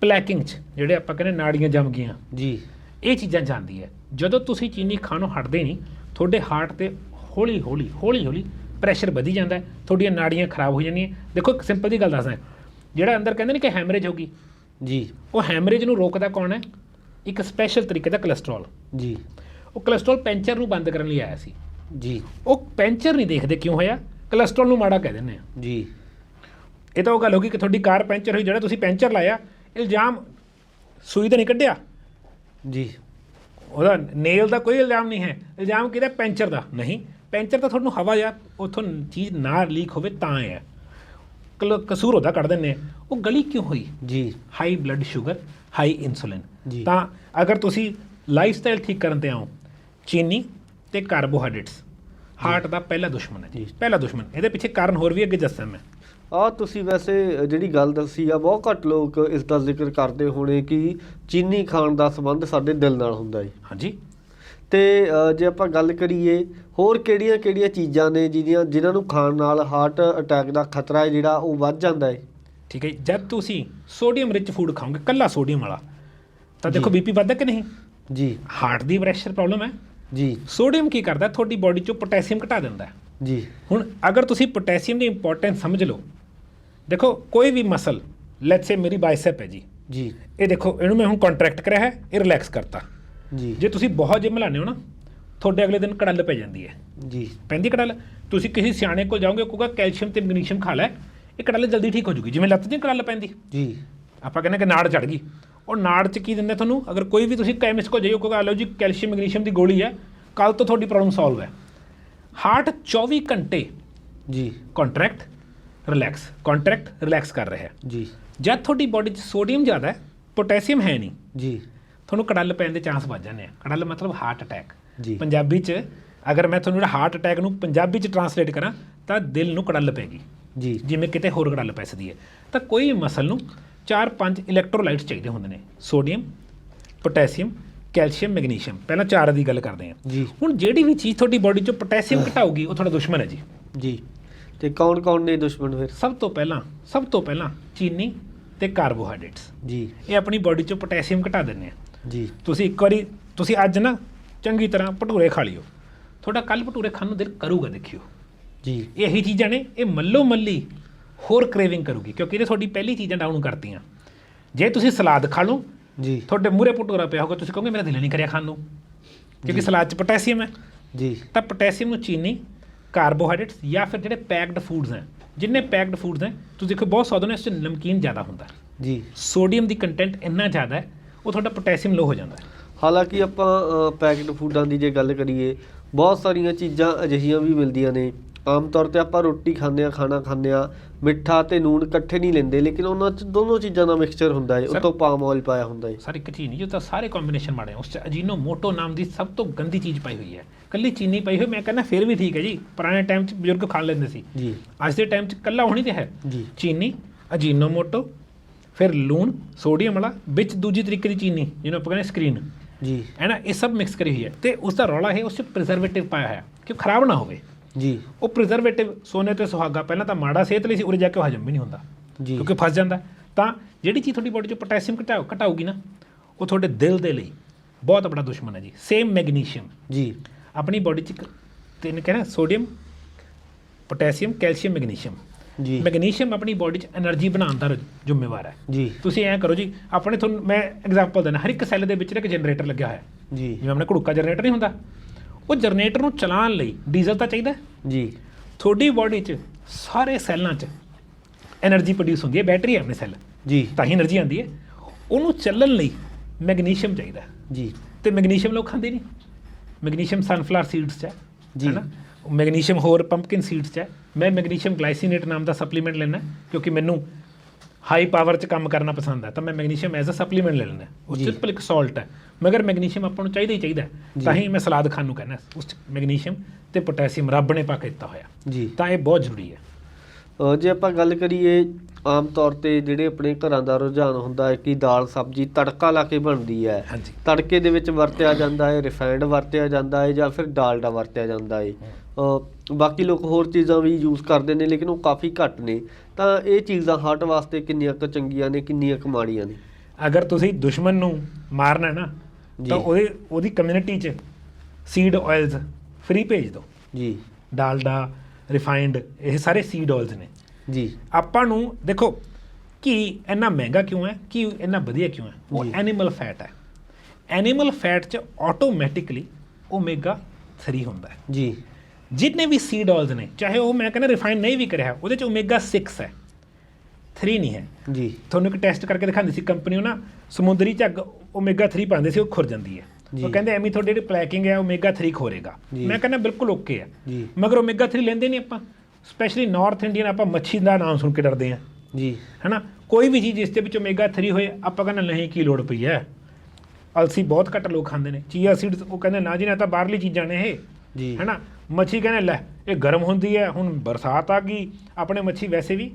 ਪਲੈਕਿੰਗ ਚ ਜਿਹੜੇ ਆਪਾਂ ਕਹਿੰਦੇ ਨਾੜੀਆਂ ਜੰਮ ਗਈਆਂ। ਜੀ। ਇਹ ਚੀਜ਼ਾਂ ਜਾਂਦੀ ਹੈ। ਜਦੋਂ ਤੁਸੀਂ ਚੀਨੀ ਖਾਣੋਂ ਹਟਦੇ ਨਹੀਂ ਤੁਹਾਡੇ ਹਾਰਟ ਤੇ ਹੌਲੀ ਹੌਲੀ ਹੌਲੀ ਹੌਲੀ ਪ੍ਰੈਸ਼ਰ ਵਧੀ ਜਾਂਦਾ ਤੁਹਾਡੀਆਂ ਨਾੜੀਆਂ ਖਰਾਬ ਹੋ ਜਾਂਦੀਆਂ ਦੇਖੋ ਇੱਕ ਸਿੰਪਲ ਜੀ ਗੱਲ ਦੱਸਦਾ ਜਿਹੜਾ ਅੰਦਰ ਕਹਿੰਦੇ ਨੇ ਕਿ ਹੈਮਰੇਜ ਹੋ ਗਈ ਜੀ। ਉਹ ਹੈਮਰੇਜ ਨੂੰ ਰੋਕਦਾ ਕੌਣ ਹੈ? ਇੱਕ ਸਪੈਸ਼ਲ ਤਰੀਕੇ ਦਾ ਕੋਲੇਸਟ੍ਰੋਲ ਜੀ। ਉਹ ਕੋਲੇਸਟ੍ਰੋਲ ਪੈਂਚਰ ਨੂੰ ਬੰਦ ਕਰਨ ਲਈ ਆਇਆ ਸੀ। ਜੀ। ਉਹ ਪੈਂਚਰ ਨਹੀਂ ਦੇਖਦੇ ਕਿਉਂ ਹੋਇਆ? ਕੋਲੇਸਟ੍ਰੋਲ ਨੂੰ ਮਾੜਾ ਕਹਿ ਦਿੰਦੇ ਆ ਜੀ। ਇਹ ਤਾਂ ਉਹ ਗੱਲ ਹੋ ਗਈ ਕਿ ਤੁਹਾਡੀ ਕਾਰ ਪੈਂਚਰ ਹੋਈ ਜਿਹੜਾ ਤੁਸੀਂ ਪੈਂਚਰ ਲਾਇਆ ਇਲਜ਼ਾਮ ਸੂਈ ਤਾਂ ਨਹੀਂ ਕੱਢਿਆ। ਜੀ। ਉਹਦਾ ਨੇਲ ਦਾ ਕੋਈ ਇਲਜ਼ਾਮ ਨਹੀਂ ਹੈ। ਇਲਜ਼ਾਮ ਕਿਹਦਾ? ਪੈਂਚਰ ਦਾ। ਨਹੀਂ ਪੈਂਚਰ ਤਾਂ ਤੁਹਾਨੂੰ ਹਵਾ ਜਾਂ ਉਥੋਂ ਚੀਜ਼ ਨਾ ਲੀਕ ਹੋਵੇ ਤਾਂ ਹੈ। ਕਸੂਰ ਉਹਦਾ ਕੱਢ ਆ ਉਹ ਗਲੀ ਕਿਉਂ ਹੋਈ? ਜੀ। High blood sugar high insulin ਜੀ। ਤਾਂ ਅਗਰ ਤੁਸੀਂ ਲਾਈਫ ਸਟਾਈਲ ਠੀਕ ਕਰਨ ਤੇ ਆਓ ਚੀਨੀ ਤੇ ਕਾਰਬੋਹਾਈਡਰੇਟਸ ਹਾਰਟ ਦਾ ਪਹਿਲਾ ਦੁਸ਼ਮਣ ਹੈ ਜੀ। ਜੀ। ਪਹਿਲਾ ਦੁਸ਼ਮਣ। ਇਹਦੇ ਪਿੱਛੇ ਕਾਰਨ ਹੋਰ ਵੀ ਅੱਗੇ ਦੱਸਾਂ ਮੈਂ। ਆ ਤੁਸੀਂ ਵੈਸੇ ਜਿਹੜੀ ਗੱਲ ਦੱਸੀ ਆ ਬਹੁਤ ਘੱਟ ਲੋਕ ਇਸ ਦਾ ਜ਼ਿਕਰ ਕਰਦੇ ਹੋਣੇ ਕਿ ਚੀਨੀ ਖਾਣ ਦਾ ਸੰਬੰਧ ਸਾਡੇ ਦਿਲ ਨਾਲ ਹੁੰਦਾ ਹੈ ਹਾਂਜੀ। ਤੇ ਜੇ ਆਪਾਂ ਗੱਲ ਕਰੀਏ ਹੋਰ ਕਿਹੜੀਆਂ-ਕਿਹੜੀਆਂ ਚੀਜ਼ਾਂ ਨੇ ਜਿਹਦੀਆਂ ਜਿਨ੍ਹਾਂ ਨੂੰ ਖਾਣ ਨਾਲ ਹਾਰਟ ਅਟੈਕ ਦਾ ਖਤਰਾ ਹੈ ਜਿਹੜਾ ਉਹ ਵੱਧ ਜਾਂਦਾ ਹੈ? ਠੀਕ ਹੈ। ਜਦ ਤੁਸੀਂ ਸੋਡੀਅਮ ਰਿਚ ਫੂਡ ਖਾਓਗੇ ਕੱਲਾ ਸੋਡੀਅਮ ਵਾਲਾ ਤਾਂ ਦੇਖੋ। ਬੀਪੀ ਵੱਧਦਾ ਕਿ ਨਹੀਂ? ਜੀ। ਹਾਰਟ ਦੀ ਪ੍ਰੈਸ਼ਰ ਪ੍ਰੋਬਲਮ ਹੈ। ਜੀ। ਸੋਡੀਅਮ ਕੀ ਕਰਦਾ ਤੁਹਾਡੀ ਬਾਡੀ ਚੋਂ ਪੋਟਾਸ਼ੀਅਮ ਘਟਾ ਦਿੰਦਾ। ਜੀ। ਹੁਣ ਅਗਰ ਤੁਸੀਂ ਪੋਟਾਸ਼ੀਅਮ ਦੀ ਇੰਪੋਰਟੈਂਸ ਸਮਝ ਲਓ ਦੇਖੋ ਕੋਈ ਵੀ ਮਸਲ ਲੈਟਸ ਸੇ ਮੇਰੀ ਬਾਈਸੈਪ ਹੈ ਜੀ। ਜੀ। ਇਹ ਦੇਖੋ ਇਹਨੂੰ ਮੈਂ ਹੁਣ ਕੰਟਰੈਕਟ ਕਰਿਆ ਹੈ ਇਹ ਰਿਲੈਕਸ ਕਰਤਾ। ਜੀ। ਜੇ ਤੁਸੀਂ ਬਹੁਤ ਜਿਮ ਲਾਉਂਦੇ ਹੋ ਨਾ ਤੁਹਾਡੇ ਅਗਲੇ ਦਿਨ ਕੜਲ ਪੈ ਜਾਂਦੀ ਹੈ। ਜੀ। ਪੈਂਦੀ ਕੜਲ? ਤੁਸੀਂ ਕਿਸੇ ਸਿਆਣੇ ਕੋਲ ਜਾਓਗੇ ਉਹ ਕਹੂਗਾ ਕੈਲਸ਼ੀਅਮ ਤੇ ਮੈਗਨੀਸ਼ੀਅਮ ਖਾ ਲੈ ਇਹ ਕੜਲ ਜਲਦੀ ਠੀਕ ਹੋ ਜੂਗੀ ਜਿਵੇਂ ਲੱਤ ਦੀ ਕੜਲ ਪੈਂਦੀ। ਜੀ। ਆਪਾਂ ਕਹਿੰਦੇ ਕਿ ਨਾੜ ਚੜ ਗਈ। ਉਹ ਨਾੜ ਚ ਕੀ ਦਿੰਦੇ ਤੁਹਾਨੂੰ? ਅਗਰ ਕੋਈ ਵੀ ਤੁਸੀਂ ਕੈਮਿਸਟ ਕੋਲ ਜਾਈਓ ਕਹੂਗਾ ਲਓ ਜੀ ਕੈਲਸ਼ੀਅਮ ਮੈਗਨੀਸ਼ੀਅਮ ਦੀ ਗੋਲੀ ਹੈ ਕੱਲ ਤੋਂ ਤੁਹਾਡੀ ਪ੍ਰੋਬਲਮ ਸੋਲਵ ਹੈ। ਹਾਰਟ 24 ਘੰਟੇ ਜੀ। ਕੰਟਰੈਕਟ ਰਿਲੈਕਸ ਕੰਟਰੈਕਟ ਰਿਲੈਕਸ ਕਰ ਰਿਹਾ ਹੈ। ਜੀ। ਜਦ ਤੁਹਾਡੀ ਬਾਡੀ 'ਚ ਸੋਡੀਅਮ ਜ਼ਿਆਦਾ ਹੈ ਪੋਟਾਸ਼ੀਅਮ ਹੈ ਨਹੀਂ। ਜੀ। ਤੁਹਾਨੂੰ ਕੜਲ ਪੈਣ ਦੇ ਚਾਂਸ ਵੱਧ ਜਾਂਦੇ ਆ। ਕੜਲ ਮਤਲਬ ਹਾਰਟ ਅਟੈਕ ਜੀ। ਪੰਜਾਬੀ 'ਚ ਅਗਰ ਮੈਂ ਤੁਹਾਨੂੰ ਜਿਹੜਾ ਹਾਰਟ ਅਟੈਕ ਨੂੰ ਪੰਜਾਬੀ 'ਚ ਟਰਾਂਸਲੇਟ ਕਰਾਂ ਤਾਂ ਦਿਲ ਨੂੰ ਕੜਲ ਪੈਗੀ। ਜੀ। ਜਿਵੇਂ ਕਿਤੇ ਹੋਰ ਕੜਲ ਪੈ ਸਕਦੀ ਹੈ। ਤਾਂ ਕੋਈ ਮਸਲ ਨੂੰ 4-5 ਇਲੈਕਟ੍ਰੋਲਾਈਟਸ ਚਾਹੀਦੇ ਹੁੰਦੇ ਨੇ। ਸੋਡੀਅਮ ਪੋਟਾਸ਼ੀਅਮ ਕੈਲਸ਼ੀਅਮ ਮੈਗਨੀਸ਼ੀਅਮ ਪਹਿਲਾਂ ਚਾਰ ਦੀ ਗੱਲ ਕਰਦੇ ਹਾਂ। ਜੀ। ਹੁਣ ਜਿਹੜੀ ਵੀ ਚੀਜ਼ ਤੁਹਾਡੀ ਬਾਡੀ 'ਚੋਂ ਪੋਟਾਸ਼ੀਅਮ ਘਟਾਊਗੀ ਉਹ ਤੁਹਾਡਾ ਦੁਸ਼ਮਣ ਹੈ ਜੀ। ਜੀ। ਤੇ ਕੌਣ ਕੌਣ ਨੇ ਦੁਸ਼ਮਣ ਫਿਰ? ਸਭ ਤੋਂ ਪਹਿਲਾਂ ਸਭ ਤੋਂ ਪਹਿਲਾਂ ਚੀਨੀ ਤੇ ਕਾਰਬੋਹਾਈਡਰੇਟਸ ਜੀ। ਇਹ ਆਪਣੀ ਬਾਡੀ 'ਚੋਂ ਪੋਟਾਸ਼ੀਅਮ ਘਟਾ ਦਿੰਦੇ ਆ। ਜੀ। ਤੁਸੀਂ ਇੱਕ ਵਾਰੀ ਤੁਸੀਂ ਅੱਜ ਨਾ ਚੰਗੀ ਤਰ੍ਹਾਂ ਭਟੂਰੇ ਖਾ ਲਿਓ। ਤੁਹਾਡਾ ਕੱਲ ਭਟੂਰੇ ਖਾਣ ਨੂੰ ਦਿਲ ਕਰੂਗਾ ਦੇਖਿਓ। ਜੀ। ਇਹ ਚੀਜ਼ਾਂ ਨੇ ਇਹ ਮੱਲੋ ਮੱਲੀ ਹੋਰ ਕ੍ਰੇਵਿੰਗ ਕਰੂਗੀ ਕਿਉਂਕਿ ਇਹ ਤੁਹਾਡੀ ਪਹਿਲੀ ਚੀਜ਼ਾਂ ਡਾਊਨ ਕਰਤੀਆਂ। ਜੇ ਤੁਸੀਂ ਸਲਾਦ ਖਾ ਲਓ ਜੀ। ਤੁਹਾਡੇ ਮੂਹਰੇ ਭਟੂਰਾ ਪਿਆ ਹੋਗਾ ਤੁਸੀਂ ਕਹੋਗੇ ਮੇਰਾ ਦਿਲ ਨਹੀਂ ਕਰਿਆ ਖਾਣ ਨੂੰ। ਕਿਉਂਕਿ। ਸਲਾਦ 'ਚ ਪੋਟਾਸ਼ੀਅਮ ਹੈ। ਜੀ। ਤਾਂ ਪੋਟਾਸ਼ੀਅਮ ਨੂੰ ਚੀਨੀ ਕਾਰਬੋਹਾਈਡਰੇਟਸ ਜਾਂ ਫਿਰ ਜਿਹੜੇ ਪੈਕਡ ਫੂਡਸ ਹੈ ਜਿੰਨੇ ਪੈਕਡ ਫੂਡਸ ਹੈ ਤੁਸੀਂ ਦੇਖੋ ਬਹੁਤ ਸਵਾਦ ਨੇ ਇਸ 'ਚ ਨਮਕੀਨ ਜ਼ਿਆਦਾ ਹੁੰਦਾ। ਜੀ। ਸੋਡੀਅਮ ਦੀ ਕੰਟੈਂਟ ਇੰਨਾ ਜ਼ਿਆਦਾ ਹੈ ਉਹ ਤੁਹਾਡਾ ਪੋਟਾਸ਼ੀਅਮ ਲੋ ਹੋ ਜਾਂਦਾ ਹੈ। ਹਾਲਾਂਕਿ ਆਪਾਂ ਪੈਕਡ ਫੂਡਾਂ ਦੀ ਜੇ ਗੱਲ ਕਰੀਏ ਬਹੁਤ ਸਾਰੀਆਂ ਚੀਜ਼ਾਂ ਅਜਿਹੀਆਂ ਵੀ ਮਿਲਦੀਆਂ ਨੇ। ਆਮ ਤੌਰ ਤੇ ਆਪਾਂ ਰੋਟੀ ਖਾਂਦੇ ਆ ਖਾਣਾ ਖਾਂਦੇ ਆ ਮਿੱਠਾ ਤੇ ਨੂਣ ਇਕੱਠੇ ਨਹੀਂ ਲੈਂਦੇ ਲੇਕਿਨ ਉਹਨਾਂ 'ਚ ਦੋਨੋਂ ਚੀਜ਼ਾਂ ਦਾ ਮਿਕਸਚਰ ਹੁੰਦਾ ਹੈ ਉੱਤੋਂ ਪਾਮ ਆਇਲ ਪਾਇਆ ਹੁੰਦਾ ਹੈ। ਸਰ ਇੱਕ ਚੀਜ਼ ਨਹੀਂ ਜੋ ਤਾਂ ਸਾਰੇ ਕੰਬੀਨੇਸ਼ਨ ਮਾੜੇ। ਉਸ ਚ ਅਜੀਨੋ ਮੋਟੋ ਨਾਮ ਦੀ ਸਭ ਤੋਂ ਗੰਦੀ ਚੀਜ਼ ਪਾਈ ਹੋਈ ਹੈ। ਕੱਲੀ ਚੀਨੀ ਪਾਈ ਹੋਈ ਮੈਂ ਕਹਿੰਦਾ ਫਿਰ ਵੀ ਠੀਕ ਹੈ ਜੀ। ਪੁਰਾਣੇ ਟਾਈਮ 'ਚ ਬਜ਼ੁਰਗ ਖਾ ਲੈਂਦੇ ਸੀ। ਜੀ। ਅੱਜ ਦੇ ਟਾਈਮ 'ਚ ਕੱਲਾ ਹੋਣੀ ਤੇ ਹੈ। ਜੀ। ਚੀਨੀ ਅਜੀਨੋ ਮੋਟੋ ਫਿਰ ਲੂਣ ਸੋਡੀਅਮ ਵਾਲਾ ਵਿੱਚ ਦੂਜੀ ਤਰੀਕੇ ਦੀ ਚੀਨੀ ਜਿਹਨੂੰ ਆਪਾਂ ਕਹਿੰਦੇ ਸਕਰੀਨ ਜੀ। ਹੈ ਨਾ ਇਹ ਸਭ ਮਿਕਸ ਕਰੀ ਹੋਈ ਹੈ ਤੇ ਉਸ ਦਾ ਰੌਲਾ ਹੈ ਉਸ 'ਚ ਪ੍ਰੀਜ਼ਰਵੇਟਿਵ ਪਾਇਆ ਹੈ ਕਿ ਖਰਾਬ ਨਾ ਹੋਵੇ। ਜੀ। ਉਹ ਪ੍ਰੀਜ਼ਰਵੇਟਿਵ ਸੋਨੇ ਤੇ ਸੁਹਾਗਾ ਪਹਿਲਾਂ ਤਾਂ ਮਾੜਾ ਸਿਹਤ ਲਈ ਸੀ ਉਰੇ ਜਾ ਕੇ ਹਜਮ ਵੀ ਨਹੀਂ ਹੁੰਦਾ ਜੀ। ਕਿਉਂਕਿ ਫਸ ਜਾਂਦਾ। ਤਾਂ ਜਿਹੜੀ ਚੀਜ਼ ਤੁਹਾਡੀ ਬਾਡੀ 'ਚੋਂ ਪੋਟਾਸ਼ੀਅਮ ਘਟਾਓ ਘਟਾਊਗੀ ਨਾ ਉਹ ਤੁਹਾਡੇ ਦਿਲ ਦੇ ਲਈ ਬਹੁਤ ਬੜਾ ਦੁਸ਼ਮਣ ਹੈ ਜੀ। ਸੇਮ ਮੈਗਨੀਸ਼ੀਅਮ ਜੀ। ਆਪਣੀ ਬਾਡੀ 'ਚ ਤਿੰਨ ਕਹਿੰਦਾ ਸੋਡੀਅਮ ਪੋਟਾਸ਼ੀਅਮ ਕੈਲਸ਼ੀਅਮ ਮੈਗਨੀਸ਼ੀਅਮ ਜੀ। ਮੈਗਨੀਸ਼ੀਅਮ ਆਪਣੀ ਬਾਡੀ 'ਚ એનર્ਜੀ ਬਣਾਉਣ ਦਾ ਜ਼ਿੰਮੇਵਾਰ ਹੈ। ਜੀ। ਤੁਸੀਂ ਐਂ ਕਰੋ ਜੀ ਆਪਣੇ ਤੁਹਾਨੂੰ ਮੈਂ ਐਗਜ਼ਾਮਪਲ ਦਿੰਦਾ ਹਰ ਇੱਕ ਸੈੱਲ ਦੇ ਵਿੱਚ ਇੱਕ ਜਨਰੇਟਰ ਲੱਗਿਆ ਹੋਇਆ। ਹੈ ਜੀ। ਜਿਵੇਂ ਆਪਣੇ ਘੜੂਕਾ ਜਨਰੇਟਰ ਨਹੀਂ ਹੁੰਦਾ। ਉਹ ਜਨਰੇਟਰ ਨੂੰ ਚਲਾਉਣ ਲਈ ਡੀਜ਼ਲ ਤਾਂ ਚਾਹੀਦਾ ਜੀ। ਤੁਹਾਡੀ ਬਾਡੀ 'ਚ ਸਾਰੇ ਸੈੱਲਾਂ 'ਚ એનર્ਜੀ ਪ੍ਰੋਡਿਊਸ ਹੁੰਦੀ ਹੈ ਬੈਟਰੀ ਹੈ ਆਪਣੇ ਸੈੱਲ ਜੀ। ਤਾਂ ਹੀ એનર્ਜੀ ਆਉਂਦੀ ਹੈ। ਉਹਨੂੰ ਚੱਲਣ ਲਈ ਮੈਗਨੀਸ਼ੀਅਮ ਚਾਹੀਦਾ ਜੀ। ਤੇ ਮੈਗਨੀਸ਼ੀਅਮ ਲੋਕ ਖਾਂਦੇ ਨਹੀਂ। ਮੈਗਨੀਸ਼ੀਅਮ ਸਨਫਲਾਰ ਸੀਡਸ 'ਚ ਹੈ। ਜੀ। ਹੈ ਨਾ? ਮੈਗਨੀਸ਼ੀਅਮ ਹੋਰ ਪੰਪਕਿਨ ਸੀਡਸ 'ਚ ਹੈ। ਮੈਂ ਮੈਗਨੀਸ਼ੀਅਮ ਗਲਾਈਸੀਨੇਟ ਨਾਮ ਦਾ ਸਪਲੀਮੈਂਟ ਲੈਣਾ ਕਿਉਂਕਿ ਮੈਨੂੰ ਹਾਈ ਪਾਵਰ 'ਚ ਕੰਮ ਕਰਨਾ ਪਸੰਦ ਹੈ ਤਾਂ ਮੈਂ ਮੈਗਨੀਸ਼ੀਅਮ ਐਜ਼ ਅ ਸਪਲੀਮੈਂਟ ਲੈ ਲੈਣਾ ਉਹ। ਸਿੰਪਲ ਇੱਕ ਸਾਲਟ ਹੈ। ਮਗਰ ਮੈਗਨੀਸ਼ੀਅਮ ਆਪਾਂ ਨੂੰ ਚਾਹੀਦਾ ਹੀ ਚਾਹੀਦਾ। ਤਾਂ ਹੀ ਮੈਂ ਸਲਾਦ ਖਾਣ ਨੂੰ ਕਹਿੰਦਾ ਉਸ 'ਚ ਮੈਗਨੀਸ਼ੀਅਮ ਤੇ ਪੋਟਾਸ਼ੀਅਮ ਰੱਬ ਨੇ ਪਾ ਕੇ ਦਿੱਤਾ ਹੋਇਆ। ਜੀ। ਤਾਂ ਇਹ ਬਹੁਤ ਜ਼ਰੂਰੀ ਹੈ। ਜੇ ਆਪਾਂ ਗੱਲ ਕਰੀਏ ਆਮ ਤੌਰ ਤੇ ਜਿਹੜੇ ਆਪਣੇ ਘਰਾਂ ਦਾ ਰੁਝਾਨ ਹੁੰਦਾ ਹੈ ਕਿ ਦਾਲ ਸਬਜ਼ੀ ਤੜਕਾ ਲਾ ਕੇ ਬਣਦੀ ਹੈ। ਤੜਕੇ ਦੇ ਵਿੱਚ ਵਰਤਿਆ ਜਾਂਦਾ ਹੈ ਰਿਫਾਈਨਡ ਵਰਤਿਆ ਜਾਂਦਾ ਹੈ ਜਾਂ ਫਿਰ ਡਾਲਡਾ ਵਰਤਿਆ ਜਾਂਦਾ ਹੈ। ਬਾਕੀ ਲੋਕ ਹੋਰ ਚੀਜ਼ਾਂ ਵੀ ਯੂਜ਼ ਕਰਦੇ ਨੇ ਲੇਕਿਨ ਉਹ ਕਾਫੀ ਘੱਟ ਨੇ। ਤਾਂ ਇਹ ਚੀਜ਼ਾਂ ਹਾਰਟ ਵਾਸਤੇ ਕਿੰਨੀਆਂ ਕੁ ਚੰਗੀਆਂ ਨੇ ਕਿੰਨੀਆਂ ਕੁ ਮਾੜੀਆਂ ਨੇ? ਅਗਰ ਤੁਸੀਂ ਦੁਸ਼ਮਣ ਨੂੰ ਮਾਰਨਾ ਹੈ ਨਾ। ਤਾਂ ਉਹਦੇ ਉਹਦੀ ਕਮਿਊਨਿਟੀ 'ਚ ਸੀਡ ਆਇਲਸ ਫ੍ਰੀ ਭੇਜ ਦਿਓ। ਜੀ। ਡਾਲਡਾ ਰਿਫਾਈਨਡ ਇਹ ਸਾਰੇ ਸੀਡ ਆਇਲਸ ਨੇ। ਜੀ। ਆਪਾਂ ਨੂੰ ਦੇਖੋ ਕਿ ਇੰਨਾ ਮਹਿੰਗਾ ਕਿਉਂ ਹੈ? ਕਿ ਇੰਨਾ ਵਧੀਆ ਕਿਉਂ ਹੈ? ਉਹ। ਐਨੀਮਲ ਫੈਟ ਹੈ। ਐਨੀਮਲ ਫੈਟ 'ਚ ਆਟੋਮੈਟਿਕਲੀ ਓਮੇਗਾ 3 ਹੁੰਦਾ ਹੈ। ਜੀ। ਜਿੰਨੇ ਵੀ ਸੀਡ ਆਇਲਸ ਨੇ ਚਾਹੇ ਉਹ ਮੈਂ ਕਹਿੰਦਾ ਰਿਫਾਈਨ ਨਹੀਂ ਵੀ ਕਰਿਆ ਉਹਦੇ 'ਚ ਓਮੇਗਾ 6 ਹੈ 3 ਨਹੀਂ ਹੈ ਜੀ ਤੁਹਾਨੂੰ ਇੱਕ ਟੈਸਟ ਕਰਕੇ ਦਿਖਾਉਂਦੀ ਸੀ ਕੰਪਨੀ ਉਹ ਨਾ ਸਮੁੰਦਰੀ ਝੱਗ ਓਮੇਗਾ 3 ਪਾਉਂਦੇ ਸੀ ਉਹ ਖੁਰ ਜਾਂਦੀ ਹੈ। ਉਹ ਕਹਿੰਦੇ ਐਵੇਂ ਤੁਹਾਡੀ ਜਿਹੜੀ ਪਲੈਕਿੰਗ ਹੈ ਓਮੇਗਾ 3 ਖੋਰੇਗਾ। ਮੈਂ ਕਹਿੰਦਾ ਬਿਲਕੁਲ ਓਕੇ ਹੈ ਮਗਰ ਓਮੇਗਾ 3 ਲੈਂਦੇ ਨਹੀਂ ਆਪਾਂ ਸਪੈਸ਼ਲੀ ਨਾਰਥ ਇੰਡੀਅਨ ਆਪਾਂ ਮੱਛੀ ਦਾ ਨਾਮ ਸੁਣ ਕੇ ਡਰਦੇ ਹਾਂ ਜੀ ਹੈਨਾ ਕੋਈ ਵੀ ਚੀਜ਼ ਜਿਸ ਦੇ ਵਿੱਚ ਓਮੇਗਾ 3 ਹੋਏ ਆਪਾਂ ਕਹਿੰਦੇ ਨਹੀਂ ਕੀ ਲੋੜ ਪਈ ਹੈ ਅਲਸੀ ਬਹੁਤ ਘੱਟ ਲੋਕ ਖਾਂਦੇ ਨੇ ਚੀਆ ਸੀਡਸ ਉਹ ਕਹਿੰਦੇ ਨਾ ਜੀ ਨਾ ਤਾਂ ਬਾਹਰਲੀ ਚੀਜ਼ਾਂ ਨੇ ਇਹ ਜੀ ਹੈਨਾ ਮੱਛੀ ਕਹਿੰਦੇ ਲੈ ਇਹ ਗਰਮ ਹੁੰਦੀ ਹੈ ਹੁਣ ਬਰਸਾਤ ਆ ਗਈ ਆਪਣੇ ਮੱਛੀ ਵੈਸੇ ਵੀ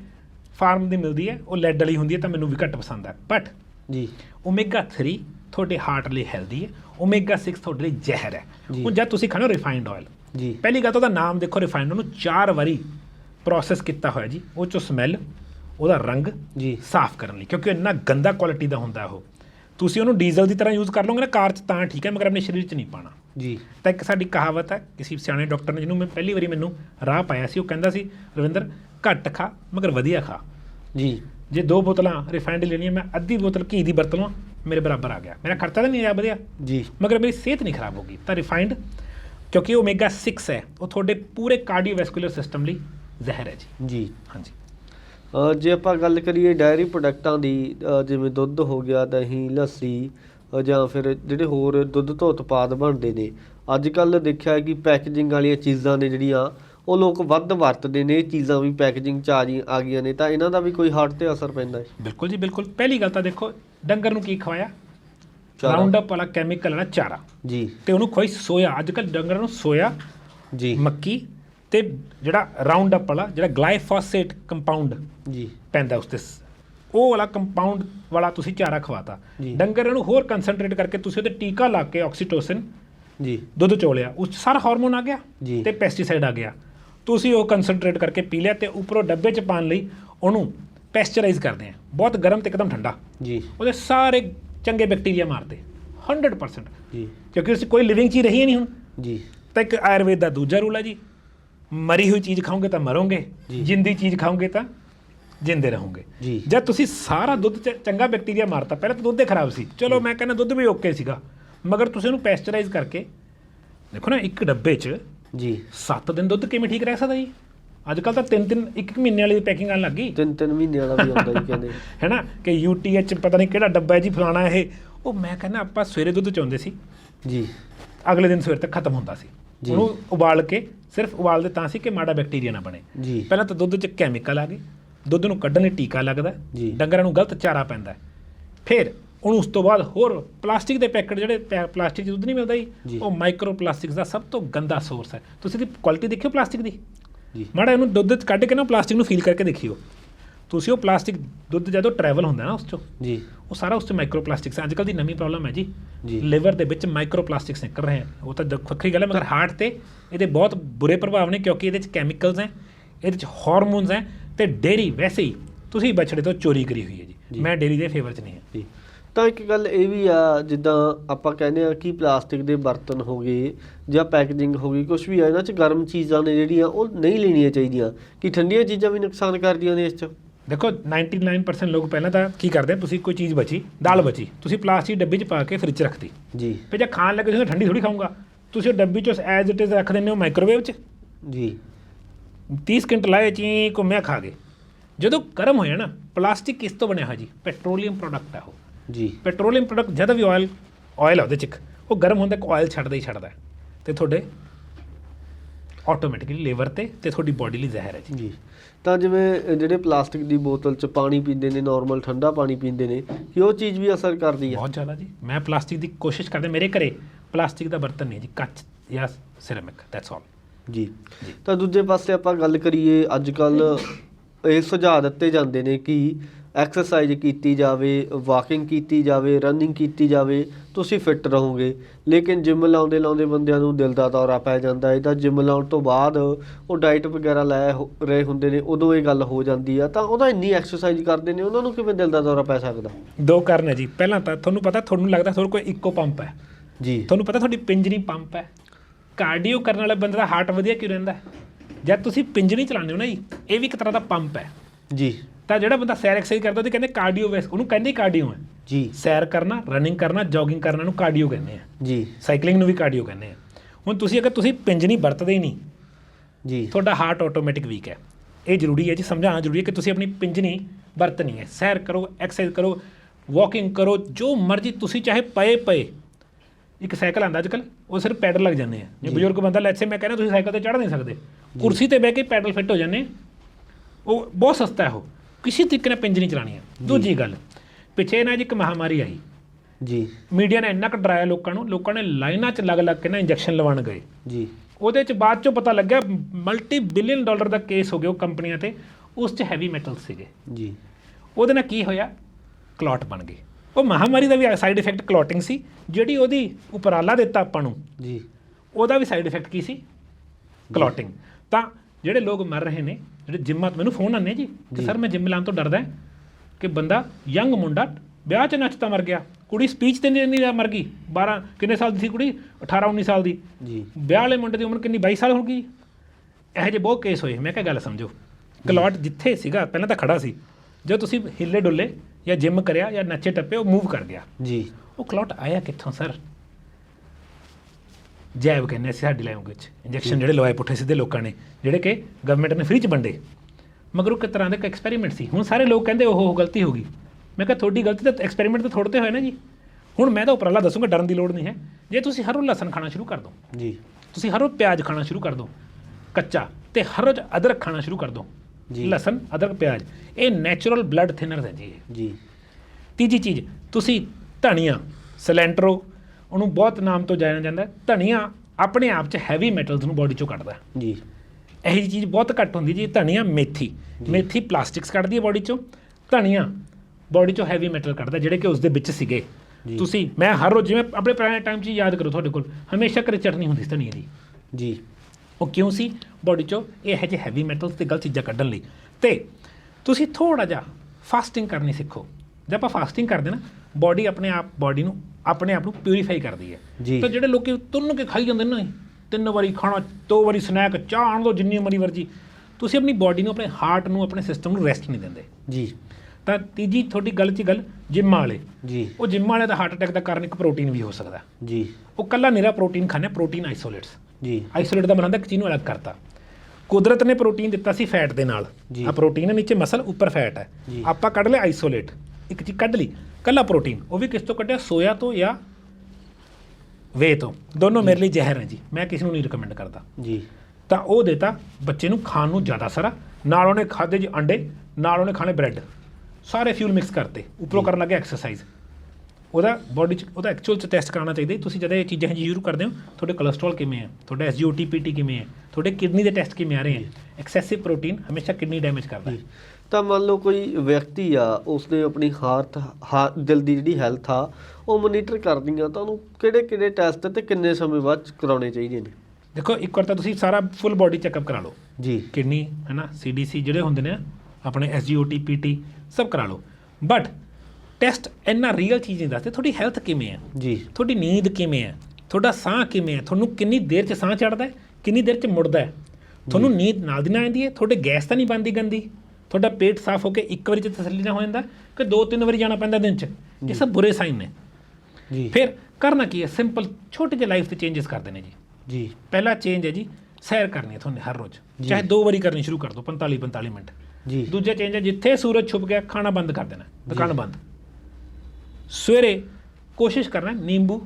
ਫਾਰਮ ਦੀ ਮਿਲਦੀ ਹੈ ਉਹ ਲੈਡ ਵਾਲੀ ਹੁੰਦੀ ਹੈ ਤਾਂ ਮੈਨੂੰ ਵੀ ਘੱਟ ਪਸੰਦ ਹੈ। ਬਟ ਜੀ। ਓਮੇਗਾ 3 ਤੁਹਾਡੇ ਹਾਰਟ ਲਈ ਹੈਲਦੀ ਹੈ ਓਮੇਗਾ 6 ਤੁਹਾਡੇ ਲਈ ਜ਼ਹਿਰ ਹੈ। ਹੁਣ ਜਦ ਤੁਸੀਂ ਖਾਣਾ ਰਿਫਾਈਨਡ ਆਇਲ ਜੀ। ਪਹਿਲੀ ਗੱਲ ਤਾਂ ਉਹਦਾ ਨਾਮ ਦੇਖੋ ਰਿਫਾਈਨਡ ਉਹਨੂੰ ਚਾਰ ਵਾਰੀ ਪ੍ਰੋਸੈਸ ਕੀਤਾ ਹੋਇਆ ਜੀ ਉਹ ਚੋਂ ਸਮੈਲ ਉਹਦਾ ਰੰਗ ਜੀ। ਸਾਫ਼ ਕਰਨ ਲਈ ਕਿਉਂਕਿ ਇੰਨਾ ਗੰਦਾ ਕੁਆਲਿਟੀ ਦਾ ਹੁੰਦਾ ਉਹ। ਤੁਸੀਂ ਉਹਨੂੰ ਡੀਜ਼ਲ ਦੀ ਤਰ੍ਹਾਂ ਯੂਜ਼ ਕਰ ਲਓਗੇ ਨਾ ਕਾਰ 'ਚ ਤਾਂ ਠੀਕ ਹੈ ਮਗਰ ਆਪਣੇ ਸਰੀਰ 'ਚ ਨਹੀਂ ਪਾਣਾ ਜੀ। ਤਾਂ ਇੱਕ ਸਾਡੀ ਕਹਾਵਤ ਹੈ ਕਿਸੇ ਸਿਆਣੇ ਡਾਕਟਰ ਨੇ ਜਿਹਨੂੰ ਮੈਂ ਪਹਿਲੀ ਵਾਰੀ ਮੈਨੂੰ ਰਾਹ ਪਾਇਆ ਸੀ ਉਹ ਕਹਿੰਦਾ ਸੀ ਰਵਿੰਦਰ ਘੱਟ ਖਾ ਮਗਰ ਵਧੀਆ ਖਾ। ਜੀ। ਜੇ ਦੋ ਬੋਤਲਾਂ ਰਿਫਾਈਨਡ ਲੈਣੀਆਂ ਮੈਂ ਅੱਧੀ ਬੋਤਲ ਘੀ ਦੀ ਵਰਤ ਲਵਾਂ ਮੇਰੇ ਬਰਾਬਰ ਆ ਗਿਆ। ਮੇਰਾ ਖਰਚਾ ਤਾਂ ਨਹੀਂ ਆਇਆ ਵਧੀਆ। ਜੀ। ਮਗਰ ਮੇਰੀ ਸਿਹਤ ਨਹੀਂ ਖਰਾਬ ਹੋਗੀ ਤਾਂ ਰਿਫਾਈਨਡ ਕਿਉਂਕਿ ਓਮੇਗਾ 6 ਹੈ ਉਹ ਤੁਹਾਡੇ ਪੂਰੇ ਕਾਰਡੀਓਵੈਸਕੂਲਰ ਸਿਸਟਮ ਲਈ ਜ਼ਹਿਰ ਹੈ ਜੀ। ਜੀ। ਹਾਂਜੀ। ਅ, ਜੇ ਆਪਾਂ ਗੱਲ ਕਰੀਏ ਡਾਇਰੀ ਪ੍ਰੋਡਕਟਾਂ ਦੀ ਅ, ਜਿਵੇਂ ਦੁੱਧ ਹੋ ਗਿਆ ਦਹੀਂ ਲੱਸੀ ਜਾਂ ਫਿਰ ਜਿਹੜੇ ਹੋਰ ਦੁੱਧ ਤੋਂ ਉਤਪਾਦ ਬਣਦੇ ਨੇ। ਅੱਜ ਕੱਲ ਦੇਖਿਆ ਕਿ ਪੈਕੇਜਿੰਗ ਵਾਲੀਆਂ ਚੀਜ਼ਾਂ ਨੇ ਜਿਹੜੀਆਂ ਉਹ ਲੋਕ ਵੱਧ ਵਰਤਦੇ ਨੇ। ਇਹ ਚੀਜ਼ਾਂ ਵੀ ਪੈਕੇਜਿੰਗ ਚ ਆ ਜੀ ਆ ਗਈਆਂ ਨੇ। ਤਾਂ ਇਹਨਾਂ ਦਾ ਵੀ ਕੋਈ ਹਾਰਟ ਤੇ ਅਸਰ ਪੈਂਦਾ ਹੈ। ਬਿਲਕੁਲ ਜੀ ਬਿਲਕੁਲ। ਪਹਿਲੀ ਗੱਲ ਤਾਂ ਦੇਖੋ ਡੰਗਰ ਨੂੰ ਕੀ ਖਵਾਇਆ? ਚਾਰਾ। ਰਾਉਂਡ ਅਪ ਵਾਲਾ ਕੈਮੀਕਲ ਵਾਲਾ ਚਾਰਾ। ਜੀ। ਤੇ ਉਹਨੂੰ ਖਵਾਈ ਸੋਇਆ। ਅੱਜ ਕੱਲ ਡੰਗਰਾਂ ਨੂੰ ਸੋਇਆ ਜੀ। ਮੱਕੀ ਤੇ ਜਿਹੜਾ ਰਾਉਂਡ ਅਪ ਵਾਲਾ ਜਿਹੜਾ ਗਲਾਈਫੋਸੇਟ ਕੰਪਾਊਂਡ ਜੀ। ਪੈਂਦਾ ਉਸ ਤੇ। ਸ- ਉਹ ਵਾਲਾ ਕੰਪਾਊਂਡ ਵਾਲਾ ਤੁਸੀਂ ਚਾਰਾ ਖਵਾਤਾ। ਡੰਗਰ ਨੂੰ ਹੋਰ ਕਨਸੈਂਟਰੇਟ ਕਰਕੇ ਤੁਸੀਂ ਉਹਦੇ ਟੀਕਾ ਲਾ ਕੇ ਆਕਸੀਟੋਸਿਨ ਜੀ। ਦੁੱਧ ਚੋਲਿਆ। ਉਸ ਸਾਰਾ ਹਾਰਮੋਨ ਆ ਗਿਆ ਜੀ। ਤੇ ਪੈਸਟੀਸਾਈਡ ਆ ਗਿਆ। ਤੁਸੀਂ ਉਹ ਕਨਸੈਂਟਰੇਟ ਕਰਕੇ ਪੀ ਲਿਆ ਤੇ ਉੱਪਰੋਂ ਡੱਬੇ 'ਚ ਪਾਣ ਲਈ ਉਹਨੂੰ ਪੈਸਚਰਾਈਜ਼ ਕਰਦੇ ਆ। ਬਹੁਤ ਗਰਮ ਤੇ ਇੱਕਦਮ ਠੰਡਾ। ਜੀ। ਉਹਦੇ ਸਾਰੇ ਚੰਗੇ ਬੈਕਟੀਰੀਆ ਮਾਰਦੇ। 100% ਜੀ। ਕਿਉਂਕਿ ਉਸ ਕੋਈ ਲਿਵਿੰਗ ਚੀਜ਼ ਰਹੀ ਹੀ ਨਹੀਂ ਹੁਣ। ਜੀ। ਤਾਂ ਇੱਕ ਆਯੁਰਵੇਦ ਦਾ ਦੂਜਾ ਰੂਲ ਹੈ ਜੀ। ਮਰੀ ਹੋਈ ਚੀਜ਼ ਖਾਓਗੇ ਤਾਂ ਮਰੋਗੇ। ਜਿੰਦੀ ਚੀਜ਼ ਖਾਓਗੇ ਤਾਂ ਜਿੰਦੇ ਰਹੋਗੇ। ਜੀ। ਜਦ ਤੁਸੀਂ ਸਾਰਾ ਦੁੱਧ ਚੰਗਾ ਬੈਕਟੀਰੀਆ ਮਾਰਤਾ ਪਹਿਲਾਂ ਤਾਂ ਦੁੱਧ ਹੀ ਖਰਾਬ ਸੀ। ਚਲੋ ਮੈਂ ਕਹਿੰਦਾ ਦੁੱਧ ਵੀ ਓਕੇ ਸੀਗਾ। ਮਗਰ ਤੁਸੀਂ ਉਹਨੂੰ ਪੈਸਚਰਾਈਜ਼ ਕਰਕੇ ਦੇਖੋ ਨਾ ਇੱਕ ਡੱਬੇ 'ਚ ਜੀ। 7 ਦਿਨ ਦੁੱਧ ਕਿਵੇਂ ਠੀਕ ਰਹਿ ਸਕਦਾ ਜੀ? ਅੱਜ ਕੱਲ ਤਾਂ 3 3 ਇੱਕ ਮਹੀਨੇ ਵਾਲੀ ਪੈਕਿੰਗ ਆਉਣ ਲੱਗ ਗਈ। ਤਿੰਨ ਤਿੰਨ ਮਹੀਨੇ ਵਾਲਾ ਵੀ ਆਉਂਦਾ ਜੀ ਕਹਿੰਦੇ। ਹੈਨਾ ਕਿ ਯੂਟੀਐਚ ਪਤਾ ਨਹੀਂ ਕਿਹੜਾ ਡੱਬਾ ਹੈ ਜੀ ਫਲਾਣਾ ਇਹ। ਉਹ ਮੈਂ ਕਹਿੰਦਾ ਆਪਾਂ ਸਵੇਰੇ ਦੁੱਧ ਚਾਹੁੰਦੇ ਸੀ। ਜੀ। ਅਗਲੇ ਦਿਨ ਸਵੇਰ ਤੱਕ ਖਤਮ ਹੁੰਦਾ ਸੀ। ਉਹਨੂੰ ਉਬਾਲ ਕੇ ਸਿਰਫ ਉਬਾਲਦੇ ਤਾਂ ਸੀ ਕਿ ਮਾੜਾ ਬੈਕਟੀਰੀਆ ਨਾ ਬਣੇ। ਪਹਿਲਾਂ ਤਾਂ ਦੁੱਧ 'ਚ ਕੈਮੀਕਲ ਆ ਗਏ। ਦੁੱਧ ਨੂੰ ਕੱਢਣ ਲਈ ਟੀਕਾ ਲੱਗਦਾ ਜੀ। ਡੰਗਰਾਂ ਨੂੰ ਗਲਤ ਚਾਰਾ ਪੈਂਦਾ ਹੈ। ਫਿਰ ਉਹਨੂੰ ਉਸ ਤੋਂ ਬਾਅਦ ਹੋਰ ਪਲਾਸਟਿਕ ਦੇ ਪੈਕਟ ਜਿਹੜੇ ਪੈ- ਪਲਾਸਟਿਕ 'ਚ ਦੁੱਧ ਨਹੀਂ ਮਿਲਦਾ ਜੀ। ਜੀ। ਉਹ ਮਾਈਕਰੋ ਪਲਾਸਟਿਕਸ ਦਾ ਸਭ ਤੋਂ ਗੰਦਾ ਸੋਰਸ ਹੈ। ਤੁਸੀਂ ਦੀ ਕੁਆਲਿਟੀ ਦੇਖਿਓ ਪਲਾਸਟਿਕ ਦੀ। ਜੀ। ਮਾੜਾ ਇਹਨੂੰ ਦੁੱਧ 'ਚ ਕੱਢ ਕੇ ਨਾ ਪਲਾਸਟਿਕ ਨੂੰ ਫੀਲ ਕਰਕੇ ਦੇਖਿਓ। ਤੁਸੀਂ ਉਹ ਪਲਾਸਟਿਕ ਦੁੱਧ ਜਦੋਂ ਟਰੈਵਲ ਹੁੰਦਾ ਨਾ ਉਸ 'ਚੋਂ ਜੀ। ਉਹ ਸਾਰਾ ਉਸ 'ਚ ਮਾਈਕਰੋ ਪਲਾਸਟਿਕਸ ਅੱਜ ਕੱਲ੍ਹ ਦੀ ਨਵੀਂ ਪ੍ਰੋਬਲਮ ਹੈ ਜੀ। ਜੀ। ਲਿਵਰ ਦੇ ਵਿੱਚ ਮਾਈਕਰੋ ਪਲਾਸਟਿਕਸ ਨਿਕਲ ਰਹੇ ਹਨ ਉਹ ਤਾਂ ਦ- ਵੱਖਰੀ ਗੱਲ ਹੈ ਮਗਰ ਹਾਰਟ ਤੇ ਇਹਦੇ ਬਹੁਤ ਬੁਰੇ ਪ੍ਰਭਾਵ ਨੇ ਕਿਉਂਕਿ ਇਹਦੇ 'ਚ ਕੈਮੀਕਲਸ ਹੈ ਇਹਦੇ 'ਚ ਹਾਰਮੋਨਸ ਹੈ। ਤੇ ਡੇਰੀ ਵੈਸੇ ਹੀ ਤੁਸੀਂ ਬਛੜੇ ਤੋਂ ਚੋਰੀ ਕਰੀ ਹੋਈ ਹੈ ਜੀ। ਮੈਂ ਡੇਰੀ ਦੇ ਫੇਵਰ 'ਚ ਨਹੀਂ ਹਾਂ। ਜੀ। ਤਾਂ ਇੱਕ ਗੱਲ ਇਹ ਵੀ ਆ ਜਿੱਦਾਂ ਆਪਾਂ ਕਹਿੰਦੇ ਆ ਕਿ ਪਲਾਸਟਿਕ ਦੇ ਬਰਤਨ ਹੋ ਗਏ ਜਾਂ ਪੈਕੇਜਿੰਗ ਹੋ ਗਈ ਕੁਝ ਵੀ ਆ ਇਹਨਾਂ 'ਚ ਗਰਮ ਚੀਜ਼ਾਂ ਨੇ ਜਿਹੜੀਆਂ ਉਹ ਨਹੀਂ ਲੈਣੀਆਂ ਚਾਹੀਦੀਆਂ। ਕਿ ਠੰਡੀਆਂ ਚੀਜ਼ਾਂ ਵੀ ਨੁਕਸਾਨ ਕਰਦੀਆਂ ਨੇ ਇਸ 'ਚ? ਦੇਖੋ 99% ਲੋਕ ਪਹਿਲਾਂ ਤਾਂ ਕੀ ਕਰਦੇ ਤੁਸੀਂ ਕੋਈ ਚੀਜ਼ ਬਚੀ ਦਾਲ ਬਚੀ ਤੁਸੀਂ ਪਲਾਸਟਿਕ ਡੱਬੇ 'ਚ ਪਾ ਕੇ ਫ੍ਰਿਜ 'ਚ ਰੱਖਤੀ ਜੀ। ਫਿਰ ਜੇ ਖਾਣ ਲੱਗੇ ਤੁਸੀਂ ਠੰਡੀ ਥੋੜੀ ਖਾਊਂਗਾ। ਤੁਸੀਂ ਉਹ ਡੱਬੀ 'ਚ ਐਜ਼ ਇਟ ਇਜ਼ ਰੱਖ ਦਿੰਦੇ ਹੋ ਮਾਈਕ੍ਰੋਵੇਵ 'ਚ। ਜੀ। 30 ਸਕਿੰਟ ਲਾਏ ਚੀ ਘੁੰਮਿਆ ਖਾ ਗਏ। ਜਦੋਂ ਗਰਮ ਹੋਇਆ ਨਾ ਪਲਾਸਟਿਕ ਕਿਸ ਤੋਂ ਬਣਿਆ ਹੋਇਆ ਜੀ? ਪੈਟਰੋਲੀਅਮ ਪ੍ਰੋਡਕਟ ਹੈ ਉਹ। ਜੀ। ਪੈਟਰੋਲੀਅਮ ਪ੍ਰੋਡਕਟ ਜਦ ਵੀ ਆਇਲ ਆਇਲ ਆ ਉਹਦੇ ਚ ਉਹ ਗਰਮ ਹੁੰਦਾ ਇੱਕ ਆਇਲ ਛੱਡਦਾ ਹੀ ਛੱਡਦਾ ਹੈ। ਤੇ ਤੁਹਾਡੇ ਆਟੋਮੈਟਿਕਲੀ ਲਿਵਰ ਤੇ ਤੇ ਤੁਹਾਡੀ ਬਾਡੀ ਲਈ ਜ਼ਹਿਰ ਹੈ ਜੀ। ਤਾਂ ਜਿਵੇਂ ਜਿਹੜੇ ਪਲਾਸਟਿਕ ਦੀ ਬੋਤਲ ਚ ਪਾਣੀ ਪੀਂਦੇ ਨੇ ਨਾਰਮਲ ਠੰਡਾ ਪਾਣੀ ਪੀਂਦੇ ਨੇ ਕੀ ਉਹ ਚੀਜ਼ ਵੀ ਅਸਰ ਕਰਦੀ ਹੈ? ਬਹੁਤ ਜ਼ਿਆਦਾ ਜੀ। ਮੈਂ ਪਲਾਸਟਿਕ ਦੀ ਕੋਸ਼ਿਸ਼ ਕਰਦਾ ਮੇਰੇ ਘਰੇ ਪਲਾਸਟਿਕ ਦਾ ਬਰਤਨ ਨਹੀਂ ਜੀ ਕੱਚ ਜਾਂ ਸਿਰੈਮਿਕ ਦੈਟਸ ਆਲ ਜੀ। ਤਾਂ ਦੂਜੇ ਪਾਸੇ ਆਪਾਂ ਗੱਲ ਕਰੀਏ ਅੱਜ ਕੱਲ ਇਹ ਸੁਝਾਅ ਦਿੱਤੇ ਜਾਂਦੇ ਨੇ ਕਿ ਐਕਸਰਸਾਈਜ਼ ਕੀਤੀ ਜਾਵੇ ਵਾਕਿੰਗ ਕੀਤੀ ਜਾਵੇ ਰਨਿੰਗ ਕੀਤੀ ਜਾਵੇ ਤੁਸੀਂ ਫਿੱਟ ਰਹੋਗੇ। ਲੇਕਿਨ ਜਿਮ ਲਾਉਂਦੇ ਲਾਉਂਦੇ ਬੰਦਿਆਂ ਨੂੰ ਦਿਲ ਦਾ ਦੌਰਾ ਪੈ ਜਾਂਦਾ ਹੈ। ਤਾਂ ਜਿਮ ਲਾਉਣ ਤੋਂ ਬਾਅਦ ਉਹ ਡਾਈਟ ਵਗੈਰਾ ਲੈ ਰਹੇ ਹੁੰਦੇ ਨੇ ਉਦੋਂ ਇਹ ਗੱਲ ਹੋ ਜਾਂਦੀ ਆ। ਤਾਂ ਉਹਦਾ ਇੰਨੀ ਐਕਸਰਸਾਈਜ਼ ਕਰਦੇ ਨੇ ਉਹਨਾਂ ਨੂੰ ਕਿਵੇਂ ਦਿਲ ਦਾ ਦੌਰਾ ਪੈ ਸਕਦਾ? ਦੋ ਕਾਰਨ ਹੈ ਜੀ। ਪਹਿਲਾਂ ਤਾਂ ਤੁਹਾਨੂੰ ਪਤਾ ਤੁਹਾਨੂੰ ਲੱਗਦਾ ਤੁਹਾਡੇ ਕੋਲ ਇੱਕੋ ਪੰਪ ਹੈ। ਜੀ। ਤੁਹਾਨੂੰ ਪਤਾ ਤੁਹਾਡੀ ਪਿੰਜਰੀ ਪੰਪ ਹੈ। ਕਾਰਡੀਓ ਕਰਨ ਵਾਲੇ ਬੰਦੇ ਦਾ ਹਾਰਟ ਵਧੀਆ ਕਿਉਂ ਰਹਿੰਦਾ? ਜਦ ਤੁਸੀਂ ਪਿੰਜਰੀ ਚਲਾਉਂਦੇ ਹੋ ਨਾ ਜੀ ਇਹ ਵੀ ਇੱਕ ਤਰ੍ਹਾਂ ਦਾ ਪੰਪ ਹੈ। ਜੀ। ਤਾਂ ਜਿਹੜਾ ਬੰਦਾ ਸੈਰ ਐਕਸਰਸਾਈਜ਼ ਕਰਦਾ ਉਹਦੇ ਕਹਿੰਦੇ ਕਾਰਡੀਓ ਵੈਸ ਉਹਨੂੰ ਕਹਿੰਦੇ ਕਾਰਡੀਓ ਹੈ। ਜੀ। ਸੈਰ ਕਰਨਾ ਰਨਿੰਗ ਕਰਨਾ ਜੋਗਿੰਗ ਕਰਨਾ ਨੂੰ ਕਾਰਡੀਓ ਕਹਿੰਦੇ ਆ। ਜੀ। ਸਾਈਕਲਿੰਗ ਨੂੰ ਵੀ ਕਾਰਡੀਓ ਕਹਿੰਦੇ ਆ। ਹੁਣ ਤੁਸੀਂ ਅਗਰ ਤੁਸੀਂ ਪਿੰਜਰੀ ਵਰਤਦੇ ਹੀ ਨਹੀਂ ਜੀ। ਤੁਹਾਡਾ ਹਾਰਟ ਆਟੋਮੈਟਿਕ ਵੀਕ ਹੈ। ਇਹ ਜ਼ਰੂਰੀ ਹੈ ਜੀ ਸਮਝਾਉਣਾ ਜ਼ਰੂਰੀ ਹੈ ਕਿ ਤੁਸੀਂ ਆਪਣੀ ਪਿੰਜਨੀ ਵਰਤਣੀ ਹੈ। ਸੈਰ ਕਰੋ ਐਕਸਰਸਾਈਜ਼ ਕਰੋ ਵਾਕਿੰਗ ਕਰੋ ਜੋ ਮਰਜ਼ੀ ਤੁਸੀਂ ਚਾਹੇ ਪਏ ਪਏ ਇੱਕ ਸਾਈਕਲ ਆਂਦਾ ਅੱਜਕੱਲ ਉਹ ਸਿਰਫ ਪੈਡਲ ਲੱਗ ਜਾਂਦੇ ਆ। ਜੇ। ਬਜ਼ੁਰਗ ਬੰਦਾ ਲੈਟਸ ਸੇ ਮੈਂ ਕਹਿੰਦਾ ਤੁਸੀਂ ਸਾਈਕਲ ਤੇ ਚੜ੍ਹ ਨਹੀਂ ਸਕਦੇ। ਕੁਰਸੀ ਤੇ ਬਹਿ ਕੇ ਪੈਡਲ ਫਿੱਟ ਹੋ ਜਾਂਦੇ ਆ। ਉਹ ਬਹੁਤ ਸਸਤਾ ਹੈ ਉਹ। ਕਿਸੇ ਤਰੀਕੇ ਨਾਲ ਪਿੰਜਨੀ ਚਲਾਣੀ ਹੈ ਦੂਜੀ ਗੱਲ ਪਿੱਛੇ ਨਾ ਜੀ ਇੱਕ ਮਹਾਮਾਰੀ ਆਈ। ਜੀ। ਮੀਡੀਆ ਨੇ ਇੰਨਾ ਕੁ ਡਰਾਇਆ ਲੋਕਾਂ ਨੂੰ ਲੋਕਾਂ ਨੇ ਲਾਈਨਾਂ 'ਚ ਲੱਗ ਲੱਗ ਕੇ ਨਾ ਇੰਜੈਕਸ਼ਨ ਲਵਾਉਣ ਗਏ। ਜੀ। ਉਹਦੇ ਚ ਬਾਅਦ ਚੋਂ ਪਤਾ ਲੱਗਿਆ ਮਲਟੀ ਬਿਲੀਅਨ ਡਾਲਰ ਦਾ ਕੇਸ ਹੋ ਗਿਆ ਉਹ ਕੰਪਨੀਆਂ ਤੇ। ਉਸ ਚ ਹੈਵੀ ਮੈਟਲ ਸੀਗੇ। ਜੀ। ਉਹਦੇ ਨਾਲ ਕੀ ਹੋਇਆ? ਕਲੌਟ ਬਣ ਗਏ। ਉਹ ਮਹਾਮਾਰੀ ਦਾ ਵੀ ਸਾਈਡ ਇਫੈਕਟ ਕਲੌਟਿੰਗ ਸੀ ਜਿਹੜੀ ਉਹਦੀ ਉਪਰਾਲਾ ਦਿੱਤਾ ਆਪਾਂ ਨੂੰ। ਜੀ। ਉਹਦਾ ਵੀ ਸਾਈਡ ਇਫੈਕਟ ਕੀ ਸੀ? ਕਲੌਟਿੰਗ ਤਾਂ ਜਿਹੜੇ ਲੋਕ ਮਰ ਰਹੇ ਨੇ ਜਿਹੜੇ ਜਿੰਮਾਂ ਤੋਂ ਮੈਨੂੰ ਫੋਨ ਆਨੇ ਜੀ ਕਿ ਜੀ। ਸਰ ਮੈਂ ਜਿੰਮ ਲਾਉਣ ਤੋਂ ਡਰਦਾ ਕਿ ਬੰਦਾ ਯੰਗ ਮੁੰਡਾ ਵਿਆਹ 'ਚ ਨੱਚਦਾ ਮਰ ਗਿਆ ਕੁੜੀ ਸਪੀਚ ਤੇ ਨਹੀਂ ਨਹੀਂ ਮਰ ਗਈ 12 ਕਿੰਨੇ ਸਾਲ ਦੀ ਸੀ ਕੁੜੀ? 18 19 ਸਾਲ ਦੀ। ਜੀ। ਵਿਆਹ ਵਾਲੇ ਮੁੰਡੇ ਦੀ ਉਮਰ ਕਿੰਨੀ 22 ਸਾਲ ਹੋ ਗਈ? ਇਹੋ ਜਿਹੇ ਬਹੁਤ ਕੇਸ ਹੋਏ ਮੈਂ ਕਿਹਾ ਗੱਲ ਸਮਝੋ। ਕਲੌਟ ਜਿੱਥੇ ਸੀਗਾ ਪਹਿਲਾਂ ਤਾਂ ਖੜਾ ਸੀ। ਜਦੋਂ ਤੁਸੀਂ ਹਿੱਲੇ ਡੁੱਲੇ ਜਾਂ ਜਿਮ ਕਰਿਆ ਜਾਂ ਨੱਚੇ ਟੱਪੇ ਉਹ ਮੂਵ ਕਰ ਗਿਆ। ਜੀ। ਉਹ ਕਲੌਟ ਆਇਆ ਕਿੱਥੋਂ ਸਰ ਜੈਬ ਕਹਿੰਦੇ ਸੀ ਸਾਡੀ ਲੈਂਗੁਏਜ ਇੰਜੈਕਸ਼ਨ ਜਿਹੜੇ ਲਵਾਏ ਪੁੱਠੇ ਸਿੱਧੇ ਲੋਕਾਂ ਨੇ ਜਿਹੜੇ ਕਿ ਗਵਰਨਮੈਂਟ ਨੇ ਫ੍ਰੀ ਚ ਵੰਡੇ। ਮਗਰ ਉਹ ਕਿਸ ਤਰ੍ਹਾਂ ਦਾ ਐਕਸਪੈਰੀਮੈਂਟ ਸੀ? ਹੁਣ ਸਾਰੇ ਲੋਕ ਕਹਿੰਦੇ ਉਹ ਉਹ ਗਲਤੀ ਹੋ ਗਈ। ਮੈਂ ਕਿਹਾ ਤੁਹਾਡੀ ਗਲਤੀ ਤਾਂ ਐਕਸਪੈਰੀਮੈਂਟ ਤਾਂ ਥੋੜ੍ਹੇ ਤੇ ਹੋਏ ਨਾ ਜੀ। ਹੁਣ ਮੈਂ ਤਾਂ ਉਪਰਾਲਾ ਦੱਸੂਗਾ ਡਰਨ ਦੀ ਲੋੜ ਨਹੀਂ ਹੈ। ਜੇ ਤੁਸੀਂ ਹਰ ਰੋਜ਼ ਲਸਣ ਖਾਣਾ ਸ਼ੁਰੂ ਕਰ ਦਿਓ ਜੀ। ਤੁਸੀਂ ਹਰ ਰੋਜ਼ ਪਿਆਜ਼ ਖਾਣਾ ਸ਼ੁਰੂ ਕਰ ਦਿਓ ਕੱਚਾ ਤੇ ਹਰ ਰੋਜ਼ ਅਦਰਕ ਖਾਣਾ ਸ਼ੁਰੂ ਕਰ ਦਿਓ ਜੀ। ਲਸਣ ਅਦਰਕ ਪਿਆਜ਼। ਇਹ ਨੈਚੁਰਲ ਬਲੱਡ ਥਿਨਰਸ ਹੈ ਜੀ ਇਹ। ਜੀ। ਤੀਜੀ ਚੀਜ਼ ਤੁਸੀਂ ਧਨੀਆ ਸਿਲੈਂਟਰੋ ਉਹਨੂੰ ਬਹੁਤ ਨਾਮ ਤੋਂ ਜਾਣਿਆ ਜਾਂਦਾ ਹੈ। ਧਨੀਆ ਆਪਣੇ ਆਪ 'ਚ ਹੈਵੀ ਮੈਟਲਸ ਨੂੰ ਬਾਡੀ 'ਚੋਂ ਕੱਢਦਾ। ਹੈ। ਜੀ। ਇਹੋ ਜਿਹੀ ਚੀਜ਼ ਬਹੁਤ ਘੱਟ ਹੁੰਦੀ ਜੀ ਧਨੀਆ ਮੇਥੀ। ਮੇਥੀ ਪਲਾਸਟਿਕਸ ਕੱਢਦੀ ਹੈ ਬਾਡੀ 'ਚੋਂ। ਧਨੀਆ ਬਾਡੀ 'ਚੋਂ ਹੈਵੀ ਮੈਟਲ ਕੱਢਦਾ ਜਿਹੜੇ ਕਿ ਉਸ ਦੇ ਵਿੱਚ ਸੀਗੇ। ਜੀ। ਤੁਸੀਂ ਮੈਂ ਹਰ ਰੋਜ਼ ਜਿਵੇਂ ਆਪਣੇ ਪੁਰਾਣੇ ਟਾਈਮ 'ਚ ਯਾਦ ਕਰੋ ਤੁਹਾਡੇ ਕੋਲ ਹਮੇਸ਼ਾ ਘਰੇ ਚਟਨੀ ਹੁੰਦੀ ਸੀ ਧਨੀਏ ਦੀ। ਜੀ। ਉਹ ਕਿਉਂ ਸੀ? ਬਾਡੀ 'ਚੋਂ ਇਹ ਹੈ ਜੇ ਹੈਵੀ ਮੈਟਲਸ ਤੇ ਗਲਤ ਚੀਜ਼ਾਂ ਕੱਢਣ ਲਈ। ਤੇ ਤੁਸੀਂ ਥੋੜਾ ਜਿਹਾ ਫਾਸਟਿੰਗ ਕਰਨੀ ਸਿੱਖੋ। ਜੇ ਆਪਾਂ ਫਾਸਟਿੰਗ ਕਰਦੇ ਨਾ ਬਾਡੀ ਆਪਣੇ ਆਪ ਬਾਡੀ ਨੂੰ ਆਪਣੇ ਆਪ ਨੂੰ ਪਿਊਰੀਫਾਈ ਕਰਦੀ ਹੈ। ਜੀ। ਤਾਂ ਜਿਹੜੇ ਲੋਕੀ ਤੁੰਨ ਕੇ ਖਾਈ ਜਾਂਦੇ ਨੇ ਨਾ ਤਿੰਨ ਵਾਰੀ ਖਾਣਾ ਦੋ ਵਾਰੀ ਸਨੈਕ ਚਾਹ ਆਣ ਦੋ ਜਿੰਨੀ ਮਰੀ ਵਰਜੀ ਤੁਸੀਂ ਆਪਣੀ ਬਾਡੀ ਨੂੰ ਆਪਣੇ ਹਾਰਟ ਨੂੰ ਆਪਣੇ ਸਿਸਟਮ ਨੂੰ ਰੈਸਟ ਨਹੀਂ ਦਿੰਦੇ। ਜੀ। ਤਾਂ ਤੀਜੀ ਤੁਹਾਡੀ ਗੱਲ 'ਚ ਗੱਲ ਜਿਮ ਵਾਲੇ। ਜੀ। ਉਹ ਜਿਮ ਵਾਲੇ ਦਾ ਹਾਰਟ ਅਟੈਕ ਦਾ ਕਾਰਨ ਇੱਕ ਪ੍ਰੋਟੀਨ ਵੀ ਹੋ ਸਕਦਾ। ਜੀ। ਉਹ ਕੱਲਾ ਨਿਰਾ ਪ੍ਰੋਟੀਨ ਖਾਣੇ ਪ੍ਰੋਟੀਨ ਆਈਸੋਲੇਟਸ ਜੀ। ਆਈਸੋਲੇਟ ਦਾ ਬਣਾਉਂਦਾ ਇੱਕ ਚੀਜ਼ ਨੂੰ ਅਲੱਗ ਕਰਤਾ। ਕੁਦਰਤ ਨੇ ਪ੍ਰੋਟੀਨ ਦਿੱਤਾ ਸੀ ਫੈਟ ਦੇ ਨਾਲ। ਜੀ। ਆ ਪ੍ਰੋਟੀਨ ਹੈ ਨੀਚੇ ਮਸਲ ਉੱਪਰ ਫੈਟ ਹੈ। ਆਪਾਂ ਕੱਢ ਲਿਆ ਆਈਸੋਲੇਟ ਇੱਕ ਚੀਜ਼ ਕੱਢ ਲਈ ਕੱਲਾ ਪ੍ਰੋਟੀਨ। ਉਹ ਵੀ ਕਿਸ ਤੋਂ ਕੱਢਿਆ? ਸੋਇਆ ਤੋਂ ਜਾਂ ਵੇ ਤੋਂ। ਦੋਨੋਂ ਮੇਰੇ ਲਈ ਜ਼ਹਿਰ ਹੈ ਜੀ। ਮੈਂ ਕਿਸੇ ਨੂੰ ਨਹੀਂ ਰეკਮੈਂਡ ਕਰਦਾ। ਜੀ। ਤਾਂ ਉਹ ਦੇਤਾ ਬੱਚੇ ਨੂੰ ਖਾਣ ਨੂੰ ਜ਼ਿਆਦਾ ਸਾਰਾ। ਨਾਲ ਉਹਨੇ ਖਾਦੇ ਜੀ ਅੰਡੇ ਨਾਲ ਉਹਨੇ ਖਾਣੇ ਬ੍ਰੈਡ ਸਾਰੇ ਫਿਊਲ ਮਿਕਸ ਕਰਤੇ। ਉੱਪਰੋਂ ਕਰਨ ਲੱਗੇ ਐਕਸਰਸਾਈਜ਼ ਉਹਦਾ ਬਾਡੀ ਚ ਉਹਦਾ ਐਕਚੁਅਲ ਚ ਟੈਸਟ ਕਰਾਉਣਾ ਚਾਹੀਦਾ। ਤੁਸੀਂ ਜਦੋਂ ਇਹ ਚੀਜ਼ਾਂ ਯੂਜ਼ ਕਰਦੇ ਹੋ ਤੁਹਾਡੇ ਕੋਲੇਸਟ੍ਰੋਲ ਕਿਵੇਂ ਹੈ? ਤੁਹਾਡਾ ਐਸਜੀਓਟੀ ਪੀਟੀ ਕਿਵੇਂ ਹੈ? ਤੁਹਾਡੇ ਕਿਡਨੀ ਦੇ ਟੈਸਟ ਕਿਵੇਂ ਆ ਰਹੇ ਹਨ ਐਕਸੈਸਿਵ ਪ੍ਰੋਟੀਨ ਹਮੇਸ਼ਾ ਕਿਡਨੀ ਡੈਮੇਜ ਕਰਦਾ ਹੈ। ਤਾਂ ਮੰਨ ਲਓ ਕੋਈ ਵਿਅਕਤੀ ਆ ਉਸਨੇ ਆਪਣੀ ਹਾਰਟ ਹਾ- ਦਿਲ ਦੀ ਜਿਹੜੀ ਹੈਲਥ ਆ ਉਹ ਮੋਨੀਟਰ ਕਰਦੀਆਂ ਤਾਂ ਉਹਨੂੰ ਕਿਹੜੇ ਕਿਹੜੇ ਟੈਸਟ ਤੇ ਕਿੰਨੇ ਸਮੇਂ ਬਾਅਦ ਕਰਾਉਣੇ ਚਾਹੀਦੇ ਨੇ? ਦੇਖੋ ਇੱਕ ਵਾਰ ਤਾਂ ਤੁਸੀਂ ਸਾਰਾ ਫੁੱਲ ਬਾਡੀ ਚੈੱਕਅਪ ਕਰਾ ਲਓ। ਜੀ। ਕਿਡਨੀ ਹੈ ਨਾ ਸੀਡੀਸੀ ਜਿਹੜੇ ਹੁੰਦੇ ਨੇ ਆਪਣੇ ਐਸਜੀਓਟੀ ਪੀਟੀ ਸਭ ਕਰਾ ਲਓ। ਬਟ ਟੈਸਟ ਇੰਨਾ ਰੀਅਲ ਚੀਜ਼ ਨਹੀਂ ਦੱਸਦੇ ਤੁਹਾਡੀ ਹੈਲਥ ਕਿਵੇਂ ਹੈ? ਜੀ। ਤੁਹਾਡੀ ਨੀਂਦ ਕਿਵੇਂ ਹੈ? ਤੁਹਾਡਾ ਸਾਹ ਕਿਵੇਂ ਹੈ? ਤੁਹਾਨੂੰ ਕਿੰਨੀ ਦੇਰ 'ਚ ਸਾਹ ਚੜਦਾ ਹੈ? ਕਿੰਨੀ ਦੇਰ 'ਚ ਮੁੜਦਾ ਹੈ? ਤੁਹਾਨੂੰ ਨੀਂਦ ਨਾਲ ਦੀ ਨਾਲ ਆਉਂਦੀ ਹੈ? ਤੁਹਾਡੇ ਗੈਸ ਤਾਂ ਨਹੀਂ ਬਣਦੀ ਗੰਦੀ? ਤੁਹਾਡਾ ਪੇਟ ਸਾਫ਼ ਹੋ ਕੇ ਇੱਕ ਵਾਰੀ 'ਚ ਤਸੱਲੀ ਨਾ ਹੋ ਜਾਂਦਾ ਕਿ ਦੋ ਤਿੰਨ ਵਾਰੀ ਜਾਣਾ ਪੈਂਦਾ ਦਿਨ 'ਚ? ਇਹ ਸਭ ਬੁਰੇ ਸਾਈਨ ਨੇ। ਜੀ। ਫਿਰ ਕਰਨਾ ਕੀ ਹੈ? ਸਿੰਪਲ ਛੋਟੇ ਜਿਹੇ ਲਾਈਫ ਤੇ ਚੇਂਜਸ ਕਰਦੇ ਨੇ ਜੀ। ਜੀ। ਪਹਿਲਾ ਚੇਂਜ ਹੈ ਜੀ ਸੈਰ ਕਰਨੀ ਹੈ ਤੁਹਾਨੂੰ ਹਰ ਰੋਜ਼। ਚਾਹੇ ਦੋ ਵਾਰੀ ਕਰਨੀ ਸ਼ੁਰੂ ਕਰ ਦਿਓ 45 45 ਮਿੰਟ। ਜੀ। ਦੂਜਾ ਚੇਂਜ ਹੈ ਜਿੱਥੇ ਸੂਰਜ ਛੁਪ ਗਿਆ ਖਾਣਾ ਬੰਦ ਕਰ ਦੇਣਾ। ਦੁਕਾਨ ਬੰਦ। ਸਵੇਰੇ ਕੋਸ਼ਿਸ਼ ਕਰਨਾ ਨਿੰਬੂ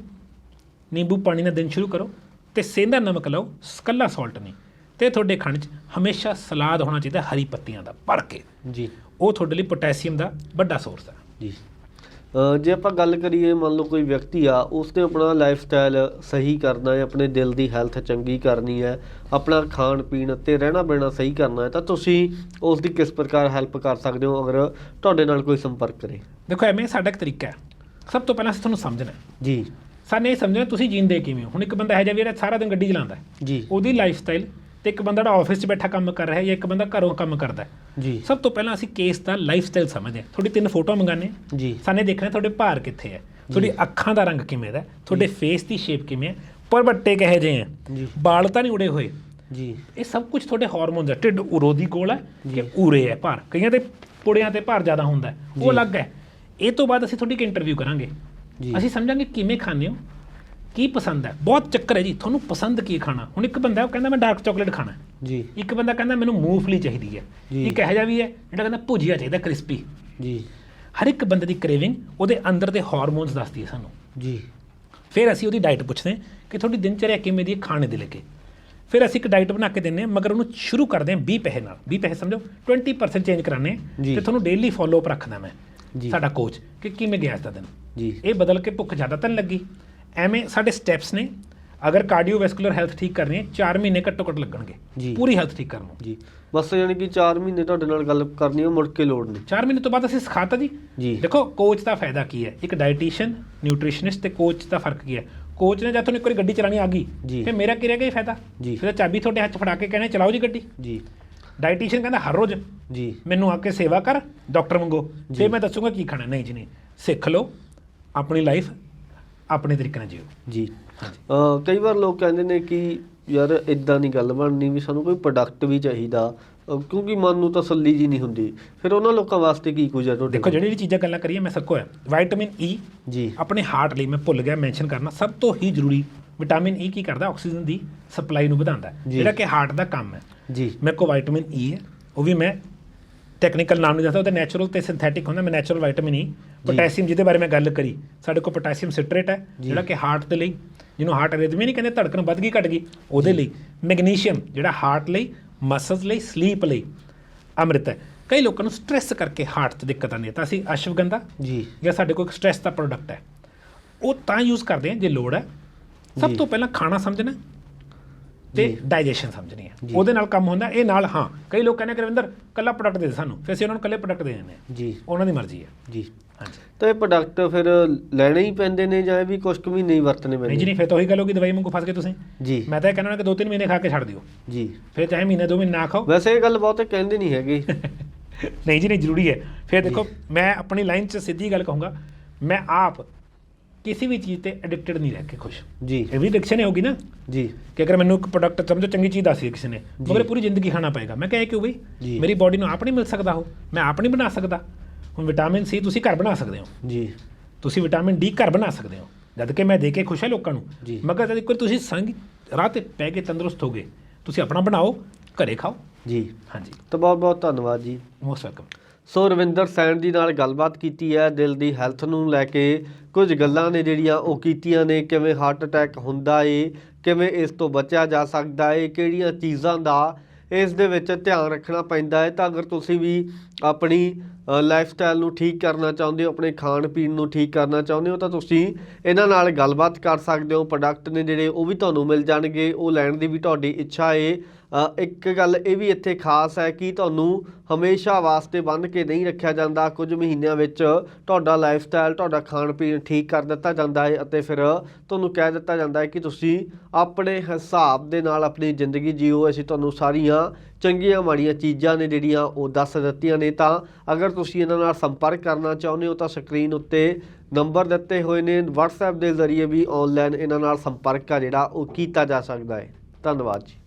ਨਿੰਬੂ ਪਾਣੀ ਨਾਲ ਦਿਨ ਸ਼ੁਰੂ ਕਰੋ ਤੇ ਸੇਂਦਾ ਨਮਕ ਲਓ ਕੱਲਾ ਸਾਲਟ ਨਹੀਂ। ਤੇ ਤੁਹਾਡੇ ਖਾਣੇ 'ਚ ਹਮੇਸ਼ਾ ਸਲਾਦ ਹੋਣਾ ਚਾਹੀਦਾ ਹਰੀ ਪੱਤੀਆਂ ਦਾ ਭਰ ਕੇ। ਜੀ। ਉਹ ਤੁਹਾਡੇ ਲਈ ਪੋਟਾਸ਼ੀਅਮ ਦਾ ਵੱਡਾ ਸੋਰਸ ਹੈ ਜੀ। ਜੇ ਆਪਾਂ ਗੱਲ ਕਰੀਏ ਮੰਨ ਲਓ ਕੋਈ ਵਿਅਕਤੀ ਆ ਉਸਨੇ ਆਪਣਾ ਲਾਈਫ ਸਟਾਈਲ ਸਹੀ ਕਰਨਾ ਹੈ ਆਪਣੇ ਦਿਲ ਦੀ ਹੈਲਥ ਚੰਗੀ ਕਰਨੀ ਹੈ ਆਪਣਾ ਖਾਣ ਪੀਣ ਤੇ ਰਹਿਣਾ ਬਹਿਣਾ ਸਹੀ ਕਰਨਾ ਹੈ ਤਾਂ ਤੁਸੀਂ ਉਸ ਦੀ ਕਿਸ ਪ੍ਰਕਾਰ ਹੈਲਪ ਕਰ ਸਕਦੇ ਹੋ ਅਗਰ ਤੁਹਾਡੇ ਨਾਲ ਕੋਈ ਸੰਪਰਕ ਕਰੇ? ਦੇਖੋ ਐਵੇਂ ਸਾਡਾ ਇੱਕ ਤਰੀਕਾ ਹੈ। ਸਭ ਤੋਂ ਪਹਿਲਾਂ ਅਸੀਂ ਤੁਹਾਨੂੰ ਸਮਝਣਾ ਹੈ। ਜੀ। ਸਾਨੂੰ ਇਹ ਸਮਝਣਾ ਤੁਸੀਂ ਜੀਂਦੇ ਕਿਵੇਂ ਹੋ? ਹੁਣ ਇੱਕ ਬੰਦਾ ਹੈ ਜਿਹਾ ਵੀ ਜਿਹੜਾ ਸਾਰਾ ਦਿਨ ਗੱਡੀ ਚਲਾਉਂਦਾ ਹੈ। ਜੀ। ਉਹਦੀ ਲਾਈਫ ਸਟਾਈਲ ਤੇ ਇੱਕ ਬੰਦਾ ਜਿਹੜਾ ਆਫਿਸ 'ਚ ਬੈਠਾ ਕੰਮ ਕਰ ਰਿਹਾ ਹੈ ਜਾਂ ਇੱਕ ਬੰਦਾ ਘਰੋਂ ਕੰਮ ਕਰਦਾ ਹੈ। ਜੀ। ਸਭ ਤੋਂ ਪਹਿਲਾਂ ਅਸੀਂ ਕੇਸ ਦਾ ਲਾਈਫ ਸਟਾਈਲ ਸਮਝਦੇ ਹਾਂ। ਤੁਹਾਡੀ ਤਿੰਨ ਫੋਟੋ ਮੰਗਾਨੇ ਜੀ। ਸਾਨੇ ਦੇਖਣਾ ਤੁਹਾਡੇ ਭਾਰ ਕਿੱਥੇ ਹੈ। ਤੁਹਾਡੀ ਅੱਖਾਂ ਦਾ ਰੰਗ ਕਿਵੇਂ ਦਾ ਹੈ, ਤੁਹਾਡੇ ਫੇਸ ਦੀ ਸ਼ੇਪ ਕਿਵੇਂ ਹੈ। ਪਰਬੱਟੇ ਕਹੇ ਜੇ ਹੈ। ਜੀ। ਵਾਲ ਤਾਂ ਨਹੀਂ ਉੜੇ ਹੋਏ। ਜੀ। ਇਹ ਸਭ ਕੁਝ ਤੁਹਾਡੇ ਹਾਰਮੋਨਸ ਹੈ। ਢਿੱਡ ਉਰੋ ਦੀ ਕੋਲ ਹੈ ਕਿ ਉਰੇ ਹੈ ਭਾਰ। ਕਈਆਂ ਦੇ ਪੁੜਿਆਂ ਤੇ ਭਾਰ ਜ਼ਿਆਦਾ ਹੁੰਦਾ ਹੈ। ਉਹ ਅਲੱਗ ਹੈ। ਇਹ ਤੋਂ ਬਾਅਦ ਅਸੀਂ ਤੁਹਾਡੀ ਇੱਕ ਇੰਟਰਵਿਊ ਕਰਾਂਗੇ। ਜੀ। ਅਸੀਂ ਸਮਝਾਂਗੇ ਕਿਵੇਂ ਖਾਂਦੇ ਹੋ ਕੀ ਪਸੰਦ ਹੈ। ਬਹੁਤ ਚੱਕਰ ਹੈ ਜੀ ਤੁਹਾਨੂੰ ਪਸੰਦ ਕੀ ਖਾਣਾ? ਹੁਣ ਇੱਕ ਬੰਦਾ ਉਹ ਕਹਿੰਦਾ ਮੈਂ ਡਾਰਕ ਚਾਕਲੇਟ ਖਾਣਾ। ਜੀ। ਇੱਕ ਬੰਦਾ ਕਹਿੰਦਾ ਮੈਨੂੰ ਮੂੰਗਫਲੀ ਚਾਹੀਦੀ ਹੈ। ਇੱਕ ਇਹੋ ਜਿਹਾ ਵੀ ਹੈ ਜਿਹੜਾ ਕਹਿੰਦਾ ਭੁਜੀਆ ਚਾਹੀਦਾ ਕ੍ਰਿਸਪੀ ਜੀ। ਹਰ ਇੱਕ ਬੰਦੇ ਦੀ ਕ੍ਰੇਵਿੰਗ ਉਹਦੇ ਅੰਦਰ ਦੇ ਹਾਰਮੋਨਸ ਦੱਸਦੀ ਹੈ ਸਾਨੂੰ। ਜੀ। ਫਿਰ ਅਸੀਂ ਉਹਦੀ ਡਾਈਟ ਪੁੱਛਦੇ ਹਾਂ ਕਿ ਤੁਹਾਡੀ ਦਿਨਚਰਿਆ ਕਿਵੇਂ ਦੀ ਹੈ ਖਾਣੇ ਦੇ ਲੈ ਕੇ। ਫਿਰ ਅਸੀਂ ਇੱਕ ਡਾਈਟ ਬਣਾ ਕੇ ਦਿੰਦੇ ਹਾਂ ਮਗਰ ਉਹਨੂੰ ਸ਼ੁਰੂ ਕਰਦੇ ਹਾਂ 20 ਪੈਸੇ ਨਾਲ। 20 ਪੈਸੇ ਸਮਝੋ 20% ਚੇਂਜ ਕਰਾਣੇ। ਤੇ ਤੁਹਾਨੂੰ ਡੇਲੀ ਫਾਲੋ ਅਪ ਰੱਖਦਾ ਮੈਂ। ਸਾਡਾ ਕੋਚ ਕਿ ਕਿਵੇਂ ਗਿਆ ਇਸ ਦਾ ਦਿਨ? ਜੀ। ਇਹ ਬਦਲ ਕੇ ਭੁੱਖ ਜ਼ਿਆਦਾ ਤਾਂ ਲੱਗੀ? ਐਵੇਂ ਸਾਡੇ ਸਟੈਪਸ ਨੇ ਅਗਰ ਕਾਰਡੀਓਵੈਸਕੂਲਰ ਹੈਲਥ ਠੀਕ ਕਰਨੀ ਹੈ 4 ਮਹੀਨੇ ਘੱਟੋ ਘੱਟ ਲੱਗਣਗੇ। ਜੀ। ਪੂਰੀ ਹੈਲਥ ਠੀਕ ਕਰਨ ਨੂੰ। ਜੀ। ਬਸ ਯਾਨੀ ਕਿ 4 ਮਹੀਨੇ ਤੁਹਾਡੇ ਨਾਲ ਗੱਲ ਕਰਨੀ ਹੈ ਮੁੜ ਕੇ ਲੋੜ ਨਹੀਂ। 4 ਮਹੀਨੇ ਤੋਂ ਬਾਅਦ ਅਸੀਂ ਸਿਖਾਤਾ ਜੀ। ਜੀ। ਦੇਖੋ ਕੋਚ ਦਾ ਫਾਇਦਾ ਕੀ ਹੈ? ਇੱਕ ਡਾਈਟੀਸ਼ੀਅਨ ਨਿਊਟ੍ਰੀਸ਼ਨਿਸਟ ਤੇ ਕੋਚ ਦਾ ਫ਼ਰਕ ਕੀ ਹੈ? ਕੋਚ ਨੇ ਜਦ ਤੁਹਾਨੂੰ ਇੱਕ ਵਾਰੀ ਗੱਡੀ ਚਲਾਣੀ ਆ ਗਈ ਜੀ। ਫਿਰ ਮੇਰਾ ਕੀ ਰਹਿ ਗਿਆ ਇਹ ਫਾਇਦਾ? ਜੀ। ਫਿਰ ਚਾਬੀ ਤੁਹਾਡੇ ਹੱਥ ਫੜਾ ਕੇ ਕਹਿੰਦੇ ਚਲਾਓ ਜੀ ਗੱਡੀ। ਜੀ। ਡਾਈਟੀਸ਼ੀਅਨ ਕਹਿੰਦਾ ਹਰ ਰੋਜ਼ ਜੀ। ਮੈਨੂੰ ਆ ਕੇ ਸੇਵਾ ਕਰ ਡਾਕਟਰ ਵਾਂਗੂ। ਫਿਰ ਮੈਂ ਦੱਸੂਗਾ ਕੀ ਖਾਣਾ ਨਹੀਂ ਜੀ ਨਹੀਂ। ਸਿੱਖ ਲਓ ਆਪਣੀ ਲਾਈਫ ਆਪਣੇ ਤਰੀਕੇ ਨਾਲ ਜੀਓ। ਜੀ। ਕਈ ਵਾਰ ਲੋਕ ਕਹਿੰਦੇ ਨੇ ਕਿ ਯਾਰ ਇਦਾਂ ਨਹੀਂ ਗੱਲ ਬਣਨੀ ਵੀ ਸਾਨੂੰ ਕੋਈ ਪ੍ਰੋਡਕਟ ਵੀ ਚਾਹੀਦਾ। ਕਿਉਂਕਿ ਮਨ ਨੂੰ ਤਸੱਲੀ ਜੀ ਨਹੀਂ ਹੁੰਦੀ। ਫਿਰ ਉਹਨਾਂ ਲੋਕਾਂ ਵਾਸਤੇ ਕੀ ਕੁਝ ਹੈ ਤੁਹਾਡੇ ਦੇਖੋ? ਜਿਹੜੀ ਚੀਜ਼ਾਂ ਗੱਲਾਂ ਕਰੀਏ ਮੈਂ ਸਭ ਕੋ ਹੈ। ਵਿਟਾਮਿਨ ਈ ਜੀ। ਆਪਣੇ ਹਾਰਟ ਲਈ ਮੈਂ ਭੁੱਲ ਗਿਆ ਮੈਂਸ਼ਨ ਕਰਨਾ। ਸਭ ਤੋਂ ਹੀ ਜ਼ਰੂਰੀ ਵਿਟਾਮਿਨ ਈ ਕੀ ਕਰਦਾ? ਆਕਸੀਜਨ ਦੀ ਸਪਲਾਈ ਨੂੰ ਵਧਾਉਂਦਾ। ਜਿਹੜਾ ਕਿ ਹਾਰਟ ਦਾ ਕੰਮ ਹੈ। ਜੀ। ਮੇਰੇ ਕੋਲ ਵਿਟਾਮਿਨ ਈ ਹੈ ਉਹ ਵੀ ਮੈਂ ਟੈਕਨੀਕਲ ਨਾਮ ਨਹੀਂ ਦੱਸਦਾ ਉਹਦਾ ਨੈਚੁਰਲ ਤੇ ਸਿੰਥੈਟਿਕ ਹੁੰਦਾ ਮੈਂ ਨੈਚੁਰਲ ਵਿਟਾਮਿਨ ਈ ਪੋਟਾਸ਼ੀਅਮ ਜਿਹਦੇ ਬਾਰੇ ਮੈਂ ਗੱਲ ਕਰੀ ਸਾਡੇ ਕੋਲ ਪੋਟਾਸ਼ੀਅਮ ਸਿਟਰੇਟ ਹੈ। ਜਿਹੜਾ ਕਿ ਹਾਰਟ ਦੇ ਲਈ ਜਿਹਨੂੰ ਹਾਰਟ ਅਰਿਥਮੀਆ ਨਹੀਂ ਕਹਿੰਦੇ ਧੜਕਣ ਵੱਧ ਗਈ ਘਟ ਗਈ ਉਹਦੇ ਲਈ ਮੈਗਨੀਸ਼ੀਅਮ ਜਿਹੜਾ ਹਾਰਟ ਲਈ ਮਸਲਸ ਲਈ ਸਲੀਪ ਲਈ ਅੰਮ੍ਰਿਤ ਹੈ ਕਈ ਲੋਕਾਂ ਨੂੰ ਸਟ੍ਰੈਸ ਕਰਕੇ ਹਾਰਟ 'ਚ ਦਿੱਕਤ ਆਉਂਦੀ ਹੈ ਤਾਂ ਅਸੀਂ ਅਸ਼ਵਗੰਧਾ ਜੀ ਜਾਂ ਸਾਡੇ ਕੋਲ ਇੱਕ ਸਟ੍ਰੈਸ ਦਾ ਪ੍ਰੋਡਕਟ ਹੈ ਉਹ ਤਾਂ ਯੂਜ਼ ਕਰਦੇ ਹਾਂ ਜੇ ਲੋੜ ਹੈ ਸਭ। ਤੋਂ ਪਹਿਲਾਂ ਖਾਣਾ ਸਮਝਣਾ ਤੇ। ਡਾਈਜੈਸ਼ਨ ਸਮਝਣੀ ਹੈ। ਉਹਦੇ ਨਾਲ ਕੰਮ ਹੁੰਦਾ ਇਹ ਨਾਲ ਹਾਂ ਕਈ ਲੋਕ ਕਹਿੰਦੇ ਕਰਵਿੰਦਰ ਕੱਲਾ ਪ੍ਰੋਡਕਟ ਦੇ ਦੇ ਸਾਨੂੰ ਫਿਰ ਅਸੀਂ ਉਹਨਾਂ ਨੂੰ ਕੱਲੇ ਪ੍ਰੋਡਕਟ ਦੇ ਦਿੰਦੇ ਹਾਂ। ਜੀ। ਉਹਨਾਂ ਦੀ ਮਰਜ਼ੀ ਹੈ। ਜੀ। ਹਾਂਜੀ। ਤਾਂ ਇਹ ਪ੍ਰੋਡਕਟ ਫਿਰ ਲੈਣੇ ਹੀ ਪੈਂਦੇ ਨੇ ਜਾਂ ਇਹ ਵੀ ਕੁਝ ਕੁ ਮਹੀਨੇ ਹੀ ਵਰਤਣੇ ਨਹੀਂ ਜੀ ਪੈਂਦੇ ਨਹੀਂ ਫਿਰ ਤਾਂ ਉਹੀ ਗੱਲ ਹੋ ਗਈ ਦਵਾਈ ਵਾਂਗੂ ਫਸ ਗਏ ਤੁਸੀਂ। ਜੀ। ਮੈਂ ਤਾਂ ਇਹ ਕਹਿੰਦਾ ਕਿ ਦੋ ਤਿੰਨ ਮਹੀਨੇ ਖਾ ਕੇ ਛੱਡ ਦਿਓ। ਜੀ। ਫਿਰ ਚਾਹੇ ਮਹੀਨੇ ਦੋ ਮਹੀਨੇ ਨਾ ਖਾਓ। ਵੈਸੇ ਇਹ ਗੱਲ ਬਹੁਤੇ ਕਹਿੰਦੇ ਨਹੀਂ ਹੈਗੇ। ਨਹੀਂ ਜੀ ਨਹੀਂ ਜ਼ਰੂਰੀ ਹੈ। ਫਿਰ ਦੇਖੋ ਮੈਂ ਆਪਣੀ ਲਾਈਨ 'ਚ ਸਿੱਧੀ ਗੱਲ ਕਹੂੰਗਾ ਮੈਂ ਆਪ ਕਿਸੇ ਵੀ ਚੀਜ਼ ਤੇ ਐਡਿਕਟਡ ਨਹੀਂ ਰਹਿ ਕੇ ਖੁਸ਼। ਜੀ। ਇਹ ਵੀ ਐਡਿਕਸ਼ਨ ਹੋਗੀ ਨਾ। ਜੀ। ਕਿ ਅਗਰ ਮੈਨੂੰ ਇੱਕ ਪ੍ਰੋਡਕਟ ਸਮਝੋ ਚੰਗੀ ਚੀਜ਼ ਦੱਸੀ ਕਿਸੇ ਨੇ ਜੀ। ਮਗਰ ਪੂਰੀ ਜ਼ਿੰਦਗੀ ਖਾਣਾ ਪਏਗਾ। ਮੈਂ ਕਹੇ ਕਿਉਂ ਬਈ। ਮੇਰੀ ਬਾਡੀ ਨੂੰ ਆਪ ਨਹੀਂ ਮਿਲ ਸਕਦਾ ਉਹ। ਮੈਂ ਆਪ ਨਹੀਂ ਬਣਾ ਸਕਦਾ। ਹੁਣ ਵਿਟਾਮਿਨ ਸੀ ਤੁਸੀਂ ਘਰ ਬਣਾ ਸਕਦੇ ਹੋ। ਜੀ। ਤੁਸੀਂ ਵਿਟਾਮਿਨ ਡੀ ਘਰ ਬਣਾ ਸਕਦੇ ਹੋ। ਜਦ ਕਿ ਮੈਂ ਦੇ ਕੇ ਖੁਸ਼ ਹਾਂ ਲੋਕਾਂ ਨੂੰ। ਜੀ। ਮਗਰ ਜਦ ਇੱਕ ਵਾਰ ਤੁਸੀਂ ਸੰਗ ਰਾਹ ਤੇ ਪੈ ਕੇ ਤੰਦਰੁਸਤ ਹੋਗੇ ਤੁਸੀਂ ਆਪਣਾ ਬਣਾਓ ਘਰੇ ਖਾਓ। ਜੀ। ਹਾਂਜੀ। ਤਾਂ ਬਹੁਤ ਬਹੁਤ ਧੰਨਵਾਦ ਜੀ। Most welcome so Ravinder Sain ji ਨਾਲ ਗੱਲਬਾਤ ਕੀਤੀ ਹੈ, ਦਿਲ ਦੀ ਹੈਲਥ ਨੂੰ ਲੈ ਕੇ। ਕੁਝ ਗੱਲਾਂ ਨੇ ਜਿਹੜੀਆਂ ਉਹ ਕੀਤੀਆਂ ਨੇ, ਕਿਵੇਂ ਹਾਰਟ ਅਟੈਕ ਹੁੰਦਾ ਏ, ਕਿਵੇਂ ਇਸ ਤੋਂ ਬਚਿਆ ਜਾ ਸਕਦਾ ਏ, ਕਿਹੜੀਆਂ ਚੀਜ਼ਾਂ ਦਾ ਇਸ ਦੇ ਵਿੱਚ ਧਿਆਨ ਰੱਖਣਾ ਪੈਂਦਾ ਹੈ ਤਾਂ ਅਗਰ ਤੁਸੀਂ ਵੀ ਆਪਣੀ ਲਾਈਫ ਸਟਾਈਲ ਨੂੰ ਠੀਕ ਕਰਨਾ ਚਾਹੁੰਦੇ ਹੋ, ਆਪਣੇ ਖਾਣ ਪੀਣ ਨੂੰ ਠੀਕ ਕਰਨਾ ਚਾਹੁੰਦੇ ਹੋ, ਤਾਂ ਤੁਸੀਂ ਇਹਨਾਂ ਨਾਲ ਗੱਲਬਾਤ ਕਰ ਸਕਦੇ ਹੋ। ਪ੍ਰੋਡਕਟ ਨੇ ਜਿਹੜੇ ਉਹ ਵੀ ਤੁਹਾਨੂੰ ਮਿਲ ਜਾਣਗੇ, ਉਹ ਲੈਣ ਦੀ ਵੀ ਤੁਹਾਡੀ ਇੱਛਾ ਏ। ਇੱਕ ਗੱਲ ਇਹ ਵੀ ਇੱਥੇ ਖਾਸ ਹੈ ਕਿ ਤੁਹਾਨੂੰ ਹਮੇਸ਼ਾ ਵਾਸਤੇ ਬੰਨ ਕੇ ਨਹੀਂ ਰੱਖਿਆ ਜਾਂਦਾ। ਕੁਝ ਮਹੀਨਿਆਂ ਵਿੱਚ ਤੁਹਾਡਾ ਲਾਈਫ ਸਟਾਈਲ ਤੁਹਾਡਾ ਖਾਣ ਪੀਣ ਠੀਕ ਕਰ ਦਿੱਤਾ ਜਾਂਦਾ ਹੈ ਅਤੇ ਫਿਰ ਤੁਹਾਨੂੰ ਕਹਿ ਦਿੱਤਾ ਜਾਂਦਾ ਹੈ ਕਿ ਤੁਸੀਂ ਆਪਣੇ ਹਿਸਾਬ ਦੇ ਨਾਲ ਆਪਣੀ ਜ਼ਿੰਦਗੀ ਜੀਓ। ਅਸੀਂ ਤੁਹਾਨੂੰ ਸਾਰੀਆਂ ਚੰਗੀਆਂ ਮਾੜੀਆਂ ਚੀਜ਼ਾਂ ਨੇ ਜਿਹੜੀਆਂ ਉਹ ਦੱਸ ਦਿੱਤੀਆਂ ਨੇ। ਤਾਂ ਅਗਰ ਤੁਸੀਂ ਇਹਨਾਂ ਨਾਲ ਸੰਪਰਕ ਕਰਨਾ ਚਾਹੁੰਦੇ ਹੋ ਤਾਂ ਸਕਰੀਨ ਉੱਤੇ ਨੰਬਰ ਦਿੱਤੇ ਹੋਏ ਨੇ। WhatsApp ਦੇ ਜ਼ਰੀਏ ਵੀ ਆਨਲਾਈਨ ਇਹਨਾਂ ਨਾਲ ਸੰਪਰਕ ਆ ਜਿਹੜਾ ਉਹ ਕੀਤਾ ਜਾ ਸਕਦਾ ਹੈ। ਧੰਨਵਾਦ ਜੀ।